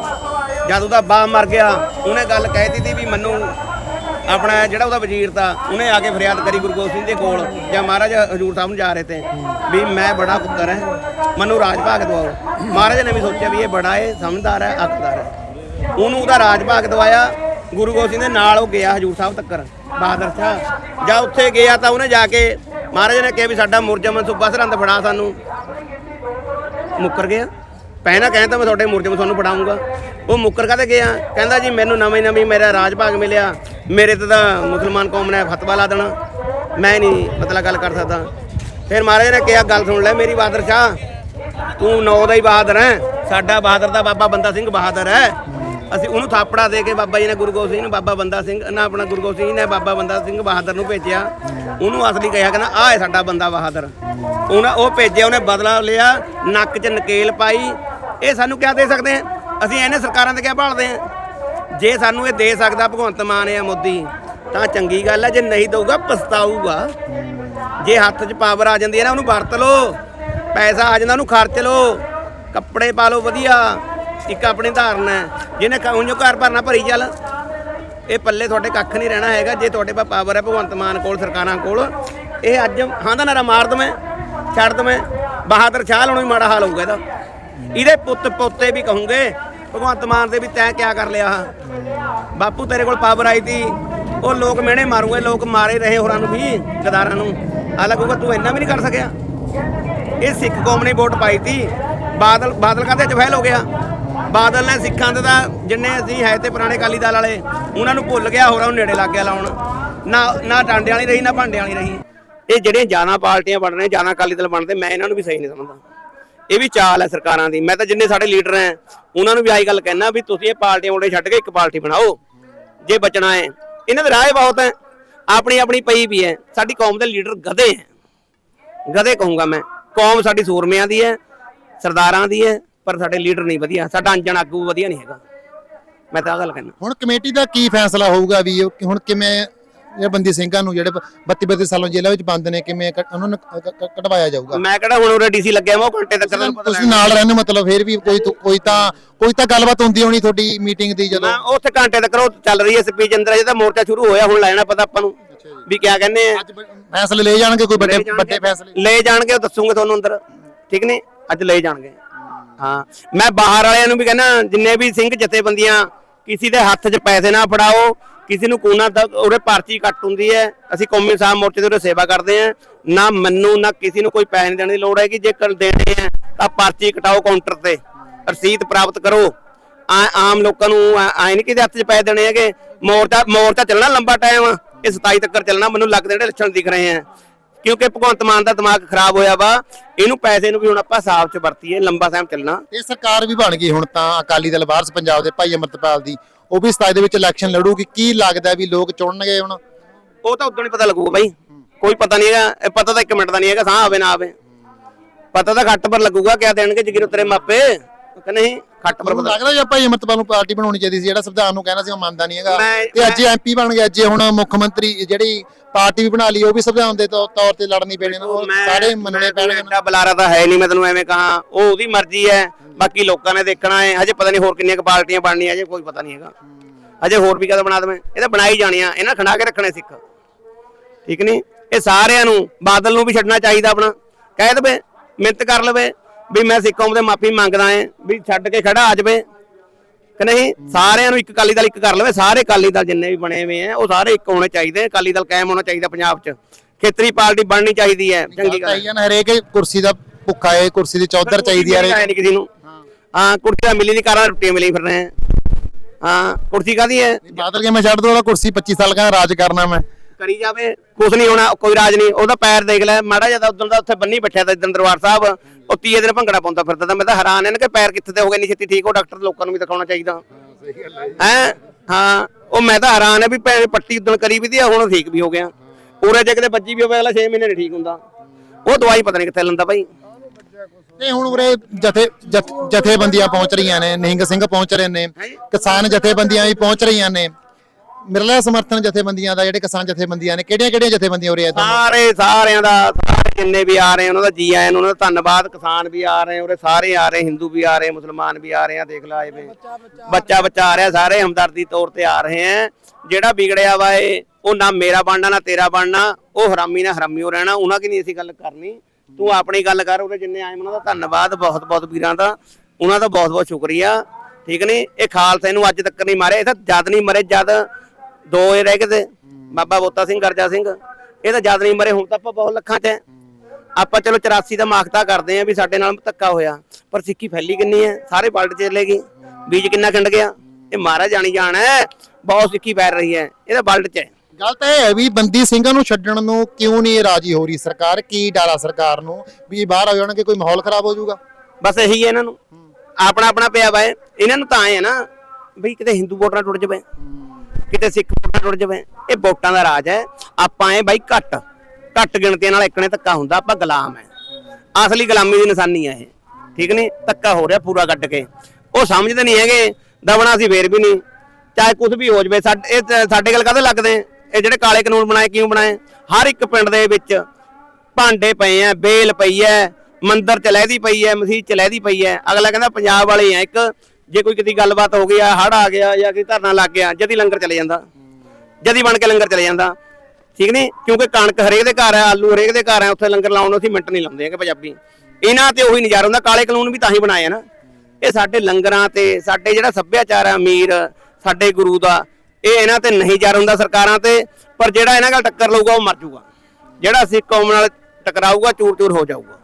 ਜਦ ਉਹਦਾ ਬਾਪ ਮਰ ਗਿਆ, ਉਹਨੇ ਗੱਲ ਕਹਿਤੀ ਸੀ ਵੀ ਮੈਨੂੰ, ਆਪਣਾ ਜਿਹੜਾ ਉਹਦਾ ਵਜ਼ੀਰ ਤਾ, ਉਹਨੇ ਆ ਕੇ ਫਰਿਆਦ ਕਰੀ ਗੁਰੂ ਗੋਬਿੰਦ ਸਿੰਘ ਦੇ ਕੋਲ। ਜਾਂ ਮਹਾਰਾਜ ਹਜੂਰ ਸਾਹਿਬ ਨੂੰ ਜਾ ਰਹੇ ਤੇ, ਵੀ ਮੈਂ ਬੜਾ ਪੁੱਤਰ ਹੈ। ਮੈਨੂੰ ਰਾਜ ਭਾਗ ਦਿਵਾਓ। ਮਹਾਰਾਜ ਨੇ ਵੀ ਸੋਚਿਆ ਵੀ ਇਹ ਬੜਾ ਹੈ ਸਮਝਦਾਰ ਹੈ ਅਕਦਾਰ ਹੈ। ਉਹਨੂੰ ਉਹਦਾ ਰਾਜ ਭਾਗ ਦਵਾਇਆ। ਗੁਰੂ ਗੋਬਿੰਦ ਸਿੰਘ ਦੇ ਨਾਲ ਉਹ ਗਿਆ ਹਜੂਰ ਸਾਹਿਬ ਤੱਕਰ, ਬਹਾਦਰ ਸ਼ਾਹ ਜਾਂ ਉੱਥੇ ਗਿਆ ਤਾਂ ਉਹਨੇ ਜਾ ਕੇ ਮਹਾਰਾਜ ਨੇ ਕਿਹਾ ਵੀ ਸਾਡਾ ਮੁਰਜਮਨ ਸੂਬਾ ਸਰਹੰਦ ਫੜਾ ਸਾਨੂੰ। ਮੁੱਕਰ ਗਿਆ। ਪਹਿਲਾਂ ਕਹਿੰਦਾ ਮੈਂ ਤੁਹਾਡੇ ਮੁਰਜਮ ਤੁਹਾਨੂੰ ਪੜਾਉਂਗਾ ਉਹ ਮੁੱਕਰ ਕਾਤੇ ਗਿਆ? ਕਹਿੰਦਾ ਜੀ ਮੈਨੂੰ ਨਵੇਂ ਨਵੀਂ ਮੇਰਾ ਰਾਜ ਭਾਗ ਮਿਲਿਆ। ਮੇਰੇ ਤੇ ਤਾਂ ਮੁਸਲਮਾਨ ਕੌਮ ਨੇ ਫਤਵਾ ਲਾ ਦੇਣਾ। ਮੈਂ ਨਹੀਂ ਮਤਲਬ ਗੱਲ ਕਰ ਸਕਦਾ। ਫਿਰ ਮਹਾਰਾਜ ਨੇ ਕਿਹਾ, ਗੱਲ ਸੁਣ ਲੈ ਮੇਰੀ ਬਹਾਦਰ ਸ਼ਾਹ। ਤੂੰ ਨੌ ਦਾ ਹੀ ਬਹਾਦਰ ਹੈ। ਸਾਡਾ ਬਹਾਦਰ ਦਾ ਬਾਬਾ ਬੰਦਾ ਸਿੰਘ ਬਹਾਦਰ ਹੈ। ਅਸੀਂ ਉਹਨੂੰ ਥਾਪੜਾ ਦੇ ਕੇ ਬਾਬਾ ਜੀ ਨੇ ਗੁਰੂ ਗੋਬਿੰਦ ਸਿੰਘ ਨੇ, ਬਾਬਾ ਬੰਦਾ ਸਿੰਘ, ਨਾ ਆਪਣਾ ਗੁਰੂ ਗੋਬਿੰਦ ਸਿੰਘ ਜੀ ਨੇ ਬਾਬਾ ਬੰਦਾ ਸਿੰਘ ਬਹਾਦਰ ਨੂੰ ਭੇਜਿਆ। ਉਹਨੂੰ ਅਸਲੀ ਕਿਹਾ, ਕਹਿੰਦਾ, ਆਹ ਹੈ ਸਾਡਾ ਬੰਦਾ ਬਹਾਦਰ। ਉਹਨਾਂ ਉਹ ਭੇਜਿਆ, ਉਹਨੇ ਬਦਲਾ ਲਿਆ, ਨੱਕ 'ਚ ਨਕੇਲ ਪਾਈ। ਇਹ ਸਾਨੂੰ ਕਿਆ ਦੇ ਸਕਦੇ ਆ? ਅਸੀਂ ਇਹਨੇ ਸਰਕਾਰਾਂ ਤੇ ਕਿਆ ਭਾਲਦੇ ਆ? ਜੇ ਸਾਨੂੰ ਇਹ ਦੇ ਸਕਦਾ ਭਗਵੰਤ ਮਾਨ ਜਾਂ ਮੋਦੀ, ਤਾਂ ਚੰਗੀ ਗੱਲ ਹੈ ਜੇ ਨਹੀਂ ਦਊਗਾ, ਪਛਤਾਊਗਾ। ਜੇ ਹੱਥ 'ਚ ਪਾਵਰ ਆ ਜਾਂਦੀ ਹੈ ਨਾ, ਉਹਨੂੰ ਵਰਤ ਲਓ। ਪੈਸਾ ਆ ਜਾਂਦਾ, ਉਹਨੂੰ ਖਰਚ ਲਓ। ਕੱਪੜੇ ਪਾ ਲਓ, ਵਧੀਆ। ਇੱਕ ਆਪਣੀ ਧਾਰਨ ਹੈ, ਜਿਹਨੇ ਕਹੂੰਜੋ ਘਰ ਭਰਨਾ ਭਰੀ ਚੱਲ। ਇਹ ਪੱਲੇ ਤੁਹਾਡੇ ਕੱਖ ਨਹੀਂ ਰਹਿਣਾ ਹੈਗਾ, ਜੇ ਤੁਹਾਡੇ ਪਾ ਪਾਵਰ ਹੈ ਭਗਵੰਤ ਮਾਨ ਕੋਲ, ਸਰਕਾਰਾਂ ਕੋਲ। ਇਹ ਅੱਜ ਹਾਂ ਦਾ ਨਾਰਾ ਮਾਰ ਦਵੇਂ, ਛੱਡ ਦਵੇਂ, ਬਹਾਦਰ ਸ਼ਾਹ ਨੂੰ ਵੀ ਮਾੜਾ ਹਾਲ ਹੋਊਗਾ ਇਹਦਾ। ਇਹਦੇ ਪੁੱਤ ਪੋਤੇ ਵੀ ਕਹੂੰਗੇ, ਭਗਵੰਤ ਮਾਨ ਦੇ ਵੀ ਤੈਂ ਕਿਆ ਕਰ ਲਿਆ ਬਾਪੂ ਤੇਰੇ ਕੋਲ ਪਾਵਰ ਆਈ ਤੀ ਉਹ ਲੋਕ ਮਿਹਣੇ ਮਾਰੂਗੇ, ਲੋਕ ਮਾਰੇ ਰਹੇ ਹੋਰਾਂ ਨੂੰ ਵੀ, ਗਦਾਰਾਂ ਨੂੰ। ਆ ਲੱਗੂਗਾ ਤੂੰ ਇੰਨਾ ਵੀ ਨਹੀਂ ਕਰ ਸਕਿਆ। ਇਹ ਸਿੱਖ ਕੌਮ ਨੇ ਵੋਟ ਪਾਈ ਤੀ ਬਾਦਲ ਬਾਦਲ ਕਾਹਦੇ ਚ ਫੈਲ ਹੋ ਗਿਆ? ਬਾਦਲ ਨੇ ਸਿੱਖਾਂ ਦੇ ਤਾਂ ਜਿੰਨੇ ਅਸੀਂ ਹੈ ਤੇ ਪੁਰਾਣੇ ਅਕਾਲੀ ਦਲ ਵਾਲੇ, ਉਹਨਾਂ ਨੂੰ ਭੁੱਲ ਗਿਆ ਹੋਰਾਂ ਨੂੰ ਨੇੜੇ ਲੱਗ ਗਿਆ ਲਾਉਣ। ਨਾ ਨਾ ਟਾਂਡੇ ਵਾਲੀ ਰਹੀ, ਨਾ ਭਾਂਡੇ ਵਾਲੀ ਰਹੀ। ਇਹ ਜਿਹੜੀਆਂ ਜਾਣਾ ਪਾਰਟੀਆਂ ਬਣ ਰਹੇ ਜਾਣਾ ਅਕਾਲੀ ਦਲ ਬਣਦੇ, ਮੈਂ ਇਹਨਾਂ ਨੂੰ ਵੀ ਸਹੀ ਨਹੀਂ ਸਮਝਦਾ। ਇਹ ਵੀ ਚਾਲ ਹੈ ਸਰਕਾਰਾਂ ਦੀ। ਮੈਂ ਤਾਂ ਜਿੰਨੇ ਸਾਡੇ ਲੀਡਰ ਹੈ, ਉਹਨਾਂ ਨੂੰ ਵੀ ਆਹੀ ਗੱਲ ਕਹਿਣਾ ਵੀ ਤੁਸੀਂ ਇਹ ਪਾਰਟੀਆਂ ਮੁੰਡੇ ਛੱਡ ਕੇ ਇੱਕ ਪਾਰਟੀ ਬਣਾਓ, ਜੇ ਬਚਣਾ ਹੈ। ਇਹਨਾਂ ਦੇ ਰਾਹ ਬਹੁਤ ਹੈ। ਆਪਣੀ ਆਪਣੀ ਪਈ ਵੀ ਹੈ। ਸਾਡੀ ਕੌਮ ਦੇ ਲੀਡਰ ਗਧੇ ਹੈ। ਗਧੇ ਕਹੂੰਗਾ ਮੈਂ। ਕੌਮ ਸਾਡੀ ਸੂਰਮਿਆਂ ਦੀ ਹੈ, ਸਰਦਾਰਾਂ ਦੀ ਹੈ। ਪਰ ਸਾਡੇ ਲੀਡਰ ਨਹੀਂ ਵਧੀਆ ਸਾਡਾ ਅੰਜਣ ਆਗੂ ਵਧੀਆ ਨਹੀਂ ਹੈਗਾ। ਮੈਂ ਤਾਂ ਆਹ ਗੱਲ ਕਹਿਣਾ ਹੁਣ ਕਮੇਟੀ ਦਾ ਕੀ ਫੈਸਲਾ ਹੋਊਗਾ ਵੀ ਹੁਣ ਕਿਵੇਂ ਇਹ ਬੰਦੀ ਸਿੰਘਾਂ ਨੂੰ ਜਿਹੜੇ 32 32 ਸਾਲੋਂ ਜੇਲ੍ਹਾਂ ਵਿੱਚ ਬੰਦ ਨੇ ਕਿਵੇਂ ਕ- ਉਹਨਾਂ ਨੂੰ ਕ- ਜਾਊਗਾ? ਮੈਂ ਕਿਹੜਾ ਹੁਣ ਉਰੇ ਡੀਸੀ ਲੱਗਿਆ ਮੈਂ ਉਹ ਘੰਟੇ ਤੱਕ ਤੁਹਾਨੂੰ ਪਤਾ ਤੁਸੀਂ ਨਾਲ ਰਹਿੰਦੇ ਹੋ ਮਤਲਬ ਫਿਰ ਵੀ ਕੋਈ ਤੋਂ- ਕੋਈ ਤਾਂ ਕੋਈ ਤਾਂ ਗੱਲਬਾਤ ਹੁੰਦੀ ਹੋਣੀ ਤੁਹਾਡੀ ਮੀਟਿੰਗ ਦੀ ਜਦੋਂ। ਮੈਂ ਉੱਥੇ ਘੰਟੇ ਤੱਕ ਉਹ ਚੱਲ ਰਹੀ ਹੈ ਸਪੀਚ ਅੰਦਰ ਜਿਹਦਾ ਮੋਰਚਾ ਸ਼ੁਰੂ ਹੋਇਆ ਹੁਣ ਲੈਣਾ ਪਤਾ ਆਪਾਂ ਨੂੰ ਵੀ ਕਿਆ ਕਹਿੰਦੇ ਆ। ਅੱਜ ਬ- ਫੈਸਲੇ ਲਏ ਜਾਣਗੇ ਕੋਈ ਵੱਡੇ ਵੱਡੇ ਫੈਸਲੇ? ਲੈ ਜਾਣਗੇ ਉਹ ਦੱਸੂਗੇ ਤੁਹਾਨੂੰ ਅੰਦਰ। ਠੀਕ ਨੇ ਅੱਜ ਲੈ ਜਾਣਗੇ। ਹਾਂ। ਮੈਂ ਬਾਹਰ ਵਾਲਿਆਂ ਨੂੰ ਵੀ ਕਹਿੰਦਾ, ਜਿੰਨੇ ਵੀ ਸਿੰਘ ਜਥੇਬੰਦੀਆਂ ਕਿਸੇ ਦੇ ਹੱਥ 'ਚ ਪੈਸੇ ਨਾ ਫੜਾਓ, ਕਿਸੇ ਨੂੰ ਕੋਨਾ ਤੱਕ ਉਹਦੇ ਪਰਚੀ ਕੱਟ ਹੁੰਦੀ ਹੈ, ਅਸੀਂ ਕੌਮੀ ਸਾਹਿਬ ਮੋਰਚੇ ਦੇ ਉਰੇ ਸੇਵਾ ਕਰਦੇ ਆ ਨਾ ਮੈਨੂੰ, ਨਾ ਕਿਸੇ ਨੂੰ ਕੋਈ ਪੈਸੇ ਨਹੀਂ ਦੇਣ ਦੀ ਲੋੜ ਹੈਗੀ ਜੇ ਕਰ ਦੇਣੇ ਆ ਤਾਂ ਪਰਚੀ ਕਟਾਓ ਕਾਊਂਟਰ ਤੇ, ਰਸੀਦ ਪ੍ਰਾਪਤ ਕਰੋ। ਆਮ ਲੋਕਾਂ ਨੂੰ ਆਏ ਨਹੀਂ ਕਿਤੇ ਹੱਥ 'ਚ ਪੈਸੇ ਦੇਣੇ ਹੈਗੇ, ਮੋਰਚਾ ਮੋਰਚਾ ਚੱਲਣਾ ਲੰਬਾ ਟਾਈਮ ਇਹ 27 ਤੱਕ ਚੱਲਣਾ, ਮੈਨੂੰ ਲੱਗਦਾ ਜਿਹੜੇ ਲੱਛਣ ਦਿਖ ਰਹੇ ਆ ਕਿਉਂਕਿ ਭਗਵੰਤ ਮਾਨ ਦਾ ਦਿਮਾਗ ਖਰਾਬ ਹੋਇਆ ਵਾ ਇਹਨੂੰ ਪੈਸੇ ਨੂੰ ਵੀ ਹੁਣ ਆਪਾਂ ਸਾਫ਼ 'ਚ ਵਰਤੀਏ ਲੰਬਾ ਟਾਈਮ ਚੱਲਣਾ। ਇਹ ਸਰਕਾਰ ਵੀ ਬਣ ਗਈ ਹੁਣ ਤਾਂ ਅਕਾਲੀ ਦਲ ਵਾਰਸ ਪੰਜਾਬ ਦੇ ਭਾਈ ਅਮਰਤਪਾਲ ਦੀ। ਉਹ ਵੀ 27 ਦੇ ਵਿੱਚ ਇਲੈਕਸ਼ਨ ਲੜੂਗੀ ਕੀ ਲੱਗਦਾ ਵੀ ਲੋਕ ਚੁਣਨਗੇ ਹੁਣ? ਉਹ ਤਾਂ ਉਦੋਂ ਨਹੀਂ ਪਤਾ ਲੱਗੂਗਾ ਬਾਈ। ਕੋਈ ਪਤਾ ਨਹੀਂ ਹੈਗਾ ਇਹ ਪਤਾ ਤਾਂ ਇੱਕ ਮਿੰਟ ਦਾ ਨਹੀਂ ਹੈਗਾ ਸਾਹ ਆਵੇ ਨਾ ਆਵੇ। ਪਤਾ ਤਾਂ ਘੱਟ ਪਰ ਲੱਗੂਗਾ ਕਿਆ ਦੇਣਗੇ ਜਗੀਰ ਤੇਰੇ ਮਾਪੇ ਕਿ ਨਹੀਂ ਘੱਟ ਪਰ ਪਤਾ ਲੱਗਦਾ ਜਾਂ ਭਾਈ ਅਮਰਤਪਾਲ ਨੂੰ ਪਾਰਟੀ ਬਣਾਉਣੀ ਚਾਹੀਦੀ ਸੀ ਜਿਹੜਾ ਸੰਵਿਧਾਨ ਨੂੰ ਕਹਿਣਾ ਸੀ ਉਹ ਮੰਨਦਾ ਨਹੀਂ ਹੈਗਾ। ਤੇ ਅੱਜ ਐਮਪੀ ਬਣ ਗਿਆ ਅੱਜ ਹੁਣ ਮੁੱਖ ਮੰਤਰੀ ਜਿਹੜੀ ਪਾਰਟੀ ਵੀ ਬਣਾ ਲਈ ਉਹ ਵੀ ਸੰਵਿਧਾਨ ਦੇ ਤੌ- ਤੌਰ ਤੇ ਲੜਨੀ ਪੈਣੀ ਉਹ ਮੈਂ- ਸਾਰੇ ਮੰਨਣੇ ਮੈਂ ਪੈਣਗੇ ਐਡਾ ਬੁਲਾਰਾ ਤਾਂ ਹੈ ਨਹੀਂ ਮੈਂ ਤੈਨੂੰ ਐਵੇਂ ਕਹਾਂ। ਉਹ ਉਹਦੀ ਮਰਜ਼ੀ ਹੈ ਬਾਕੀ ਲੋਕਾਂ ਨੇ ਦੇਖਣਾ ਹੈ। ਹਜੇ ਪਤਾ ਨਹੀਂ ਹੋਰ ਕਿੰਨੀਆਂ ਕੁ ਪਾਰਟੀਆਂ ਬਣਨੀਆਂ ਹਜੇ ਕੋਈ ਪਤਾ ਨਹੀਂ ਹੈਗਾ। ਹਜੇ ਹੋਰ ਵੀ ਕਦ ਬਣਾ ਦਵੇਂ। ਇਹ ਤਾਂ ਬਣਾਈ ਜਾਣੀਆਂ ਇਹਨਾਂ ਖੰਡਾ ਕੇ ਰੱਖਣੇ ਸਿੱਖ। ਠੀਕ ਨਹੀਂ ਇਹ ਸਾਰਿਆਂ ਨੂੰ ਬਾਦਲ ਨੂੰ ਵੀ ਛੱਡਣਾ ਚਾਹੀਦਾ ਆਪਣਾ। ਕਹਿ ਦੇਵੇ ਮਿਹਨਤ ਕਰ ਲਵੇ ਵੀ ਮੈਂ ਸਿੱਖ ਕੌਮ ਦੇ ਮਾਫੀ ਮੰਗਦਾ ਆਂ ਵੀ ਛੱਡ ਕੇ ਖੜਾ ਆ ਜਾਵੇ। ਕਿ ਨਹੀਂ ਸਾਰਿਆਂ ਨੂੰ ਇੱਕ ਅਕਾਲੀ ਦਲ ਇੱਕ ਕਰ ਲਵੇ ਸਾਰੇ ਅਕਾਲੀ ਦਲ ਜਿੰਨੇ ਵੀ ਬਣੇ ਹੋਏ ਆ ਉਹ ਸਾਰੇ ਇੱਕ ਹੋਣੇ ਚਾਹੀਦੇ ਅਕਾਲੀ ਦਲ ਕਾਇਮ ਹੋਣਾ ਚਾਹੀਦਾ ਪੰਜਾਬ 'ਚ। ਖੇਤਰੀ ਪਾਰਟੀ ਬਣਨੀ ਚਾਹੀਦੀ ਹੈ ਚੰਗੀ ਗੱਲ ਨਾ ਹਰੇਕ ਕੁਰਸੀ ਦਾ ਭੁੱਖਾ ਹੈ ਕੁਰਸੀ ਦੀ ਚੌਧਰ ਚਾਹੀਦੀ ਹੈ ਹੈ ਨਹੀਂ ਕਿਸੇ ਨੂੰ। ਹਾਂ। ਕੁਰਸੀ ਤਾਂ ਮਿਲੀ ਨਹੀਂ ਕਾਰਾਂ ਰੁੱਟੀਆਂ ਮਿਲੀ ਫਿਰ ਰਹੇ ਹਾਂ ਕੁਰਸੀ ਕਾਦੀ ਹੈ? ਬਾਦਲ ਕੇ ਮੈਂ ਛੱਡ ਦੋ ਕੁਰਸੀ 25 ਸਾਲ ਕਹਿੰਦਾ ਰਾਜ ਕਰਨਾ ਮੈਂ। ਕਰੀ ਜਾਵੇ ਕੁਛ ਨਹੀਂ ਹੋਣਾ ਕੋਈ ਰਾਜ ਨਹੀਂ ਉਹਦਾ ਪੈਰ ਦੇਖ ਲੈ ਮਾੜਾ ਜਿਹਾ ਉਦੋਂ ਦਾ ਉੱਥੇ ਬੰਨੀ ਬੈਠਿਆ ਤਾਂ ਇਦਾਂ ਦਰਬਾਰ ਸਾਹਿਬ। ਉਹ ਤੀਏ ਦਿਨ ਭੰਗੜਾ ਪਾਉਂਦਾ ਫਿਰਦਾ ਤਾਂ ਮੈਂ ਤਾਂ ਹੈਰਾਨ ਇਹਨਾਂ ਕਿ ਪੈਰ ਕਿੱਥੇ ਤੇ ਹੋ ਗਏ ਨਹੀਂ ਛੇਤੀ ਠੀਕ ਉਹ ਡਾਕਟਰ ਲੋਕਾਂ ਨੂੰ ਵੀ ਦਿਖਾਉਣਾ ਚਾਹੀਦਾ। ਹੈ? ਹਾਂ ਉਹ ਮੈਂ ਤਾਂ ਹੈਰਾਨ ਹੈ ਵੀ ਭੈਣ ਪੱਟੀ ਉਦੋਂ ਕਰੀ ਵੀ ਦੀ ਆ, ਹੁਣ ਠੀਕ ਵੀ ਹੋ ਗਿਆ। ਪੂਰੇ ਜੇ ਕਿਤੇ ਬੱਜੀ ਵੀ ਹੋਵੇ ਅਗਲਾ 6 ਮਹੀਨੇ ਨਹੀਂ ਠੀਕ ਹੁੰਦਾ। ਉਹ ਦਵਾਈ ਪਤਾ ਨਹੀਂ ਕਿੱਥੇ ਲੈਂਦਾ ਭਾਈ ਤੇ ਹੁਣ ਉਰੇ ਜਥੇ ਜਥ- ਜਥੇਬੰਦੀਆਂ ਪਹੁੰਚ ਰਹੀਆਂ ਨੇ ਨਿਹੰਗ ਸਿੰਘ ਪਹੁੰਚ ਰਹੇ ਨੇ ਕਿਸਾਨ ਜਥੇਬੰਦੀਆਂ ਵੀ ਪਹੁੰਚ ਰਹੀਆਂ ਨੇ। ਮਿਰਲਾ ਸਮਰਥਨ ਜਥੇਬੰਦੀਆਂ ਦਾ ਜਿਹੜੇ ਕਿਸਾਨ ਜਥੇਬੰਦੀਆਂ ਨੇ ਕਿਹੜੀਆਂ ਕਿਹੜੀਆਂ ਜਥੇਬੰਦੀਆਂ ਉਰੇ ਆ ਸਾਰੇ ਸਾਰਿਆਂ ਦਾ ਜਿੰਨੇ ਵੀ ਆ ਰਹੇ ਉਹਨਾਂ ਦਾ ਜੀ ਆਇਆਂ ਨੂੰ ਉਹਨਾਂ ਦਾ ਧੰਨਵਾਦ। ਕਿਸਾਨ ਵੀ ਆ ਰਹੇ ਉਹਦੇ ਸਾਰੇ ਆ ਰਹੇ ਹਿੰਦੂ ਵੀ ਆ ਰਹੇ ਮੁਸਲਮਾਨ ਵੀ ਆ ਰਹੇ ਆ, ਦੇਖ ਲਾ ਆਏ ਵੇ। ਬੱਚਾ ਬੱਚਾ ਆ ਰਿਹਾ, ਸਾਰੇ ਹਮਦਰਦੀ ਤੌਰ ਤੇ ਆ ਰਹੇ ਆ। ਜਿਹੜਾ ਵਿਗੜਿਆ ਵਾ ਇਹ, ਉਹ ਨਾ ਮੇਰਾ ਬਣਨਾ, ਨਾ ਤੇਰਾ ਬਣਨਾ, ਉਹ ਹਰਾਮੀ ਨਾ ਹਰਾਮੀ ਰਹਿਣਾ, ਉਹਨਾਂ ਕੀ ਨਹੀਂ ਅਸੀਂ ਗੱਲ ਕਰਨੀ। ਤੂੰ ਆਪਣੀ ਗੱਲ ਕਰ ਉਹਦੇ ਜਿੰਨੇ ਆਏ ਉਹਨਾਂ ਦਾ ਧੰਨਵਾਦ ਬਹੁਤ ਬਹੁਤ ਵੀਰਾਂ ਦਾ। ਉਹਨਾਂ ਦਾ ਬਹੁਤ ਬਹੁਤ ਸ਼ੁਕਰੀਆ। ਠੀਕ ਨੇ? ਇਹ ਖਾਲਸੇ ਨੂੰ ਅੱਜ ਤੱਕ ਨਹੀਂ ਮਾਰੇ ਇਹ ਤਾਂ ਜਦ ਨਹੀਂ ਮਰੇ, ਜਦ ਦੋ ਇਹ ਰਹਿ ਗਏ ਬਾਬਾ ਬੋਤਾ ਸਿੰਘ, ਗਰਜਾ ਸਿੰਘ। ਇਹ ਤਾਂ ਜਦ ਨਹੀਂ ਮਰੇ, ਹੁਣ ਤਾਂ ਆਪਾਂ ਬਹੁਤ ਲੱਖਾਂ 'ਚ ਹੈ। ਆਪਾਂ ਚਲੋ 84 ਦਾ ਮਾਖਤਾ ਕਰਦੇ ਆਂ ਵੀ ਸਾਡੇ ਨਾਲ ਧੱਕਾ ਹੋਇਆ ਪਰ ਸਿੱਖੀ ਫੈਲੀ ਕਿੰਨੀ ਹੈ? ਸਾਰੇ ਵਰਲਡ 'ਚ ਚਲੇਗੀ। ਬੀਜ ਕਿੰਨਾ ਖੰਡ ਗਿਆ? ਇਹ ਮਹਾਰਾਜ ਜਾਣੀ ਜਾਣ ਹੈ ਬਹੁਤ ਸਿੱਖੀ ਫੈਲ ਰਹੀ ਹੈ ਇਹ ਤਾਂ ਵਰਲਡ 'ਚ ਹੈ। ਗੱਲ ਤਾਂ ਇਹ ਹੈ ਵੀ ਬੰਦੀ ਸਿੰਘਾਂ ਨੂੰ ਛੱਡਣ ਨੂੰ ਕਿਉਂ ਨਹੀਂ ਰਾਜੀ ਹੋ ਰਹੀ ਸਰਕਾਰ? ਕੀ ਡਾਲਾ ਸਰਕਾਰ ਨੂੰ? ਵੀ ਇਹ ਬਾਹਰ ਆ ਜਾਣਗੇ ਕੋਈ ਮਾਹੌਲ ਖਰਾਬ ਹੋ ਜਾਊਗਾ। ਬਸ ਇਹੀ ਹੈ ਇਹਨਾਂ ਨੂੰ। ਆਪਣਾ ਆਪਣਾ ਪਿਆ ਵਾ ਇਹ। ਇਹਨਾਂ ਨੂੰ ਤਾਂ ਆ ਨਾ ਬਈ ਕਿਤੇ ਹਿੰਦੂ ਵੋਟਰਾਂ ਟੁੱਟ ਜਾਵੇ ਕਿਤੇ ਸਿੱਖ ਵੋਟਰਾਂ ਟੁੱਟ ਜਾਵੇ ਇਹ ਵੋਟਾਂ ਦਾ ਰਾਜ ਹੈ। ਆਪਾਂ ਐ ਬਾਈ ਘੱਟ ਘੱਟ ਗਿਣਤੀਆਂ ਨਾਲ ਇੱਕ ਨੇ ਧੱਕਾ ਹੁੰਦਾ, ਆਪਾਂ ਗੁਲਾਮ ਹੈ ਅਸਲੀ ਗੁਲਾਮੀ ਦੀ ਨਿਸ਼ਾਨੀ ਹੈ ਇਹ। ਠੀਕ ਨਹੀਂ ਧੱਕਾ ਹੋ ਰਿਹਾ ਪੂਰਾ ਕੱਟ ਕੇ। ਉਹ ਸਮਝਦੇ ਨਹੀਂ ਹੈਗੇ, ਦਬਣਾ ਸੀ ਫੇਰ ਵੀ ਨਹੀਂ ਚਾਹੇ ਕੁਝ ਵੀ ਹੋ ਜਵੇ ਸਾਡੇ ਇਹ ਤਾਂ ਸਾਡੇ ਗੱਲ ਕਾਹਦੇ ਲੱਗਦੇ? ਇਹ ਜਿਹੜੇ ਕਾਲੇ ਕਾਨੂੰਨ ਬਣਾਏ, ਕਿਉਂ ਬਣਾਏ? ਹਰ ਇੱਕ ਪਿੰਡ ਦੇ ਵਿੱਚ ਭਾਂਡੇ ਪਏ ਆ ਬੇਲ ਪਈ ਐ, ਮੰਦਰ ਚ ਲਹਿਦੀ ਪਈ ਐ, ਮਸੀਤ ਚ ਲਹਿਦੀ ਪਈ ਐ। ਅਗਲਾ ਕਹਿੰਦਾ, ਪੰਜਾਬ ਵਾਲੇ ਆ ਇੱਕ। ਜੇ ਕੋਈ ਕਿਤੇ ਗੱਲਬਾਤ ਹੋ ਗਈ ਆ ਹੜ ਆ ਗਿਆ ਜਾਂ ਕੋਈ ਧਰਨਾ ਲੱਗ ਗਿਆ, ਜਦੀ ਲੰਗਰ ਚਲੇ ਜਾਂਦਾ। ਜਦੀ ਬਣ ਕੇ ਲੰਗਰ ਚਲੇ ਜਾਂਦਾ। ਠੀਕ ਨਹੀਂ ਕਿਉਂਕਿ ਕਣਕ ਹਰੇਕ ਦੇ ਘਰ ਆ ਆਲੂ ਹਰੇਕ ਦੇ ਘਰ ਆ ਉੱਥੇ ਲੰਗਰ ਲਾਉਣ ਨੂੰ ਅਸੀਂ ਮਿੰਟ ਨਹੀਂ ਲਾਉਂਦੇ ਹੈਗੇ ਪੰਜਾਬੀ। ਇਹਨਾਂ ਤੇ ਉਹੀ ਨਜ਼ਾਰਾ ਹੁੰਦਾ, ਕਾਲੇ ਕਾਨੂੰਨ ਵੀ ਤਾਂ ਹੀ ਬਣਾਏ ਆ ਨਾ। ਇਹ ਸਾਡੇ ਲੰਗਰਾਂ ਤੇ, ਸਾਡੇ ਜਿਹੜਾ ਸੱਭਿਆਚਾਰ ਆ ਅਮੀਰ, ਸਾਡੇ ਗੁਰੂ ਦਾ, ਇਹ ਇਹਨਾਂ ਤੇ ਨਹੀਂ ਜਾਰ ਹੁੰਦਾ ਸਰਕਾਰਾਂ ਤੇ, ਪਰ ਜਿਹੜਾ ਇਹਨਾਂ ਨਾਲ ਟੱਕਰ ਲਊਗਾ ਉਹ ਮਰ ਜਾਊਗਾ। ਜਿਹੜਾ ਸਿੱਖ ਕੌਮ ਨਾਲ ਟਕਰਾਊਗਾ ਚੂਰ ਚੂਰ ਹੋ ਜਾਊਗਾ।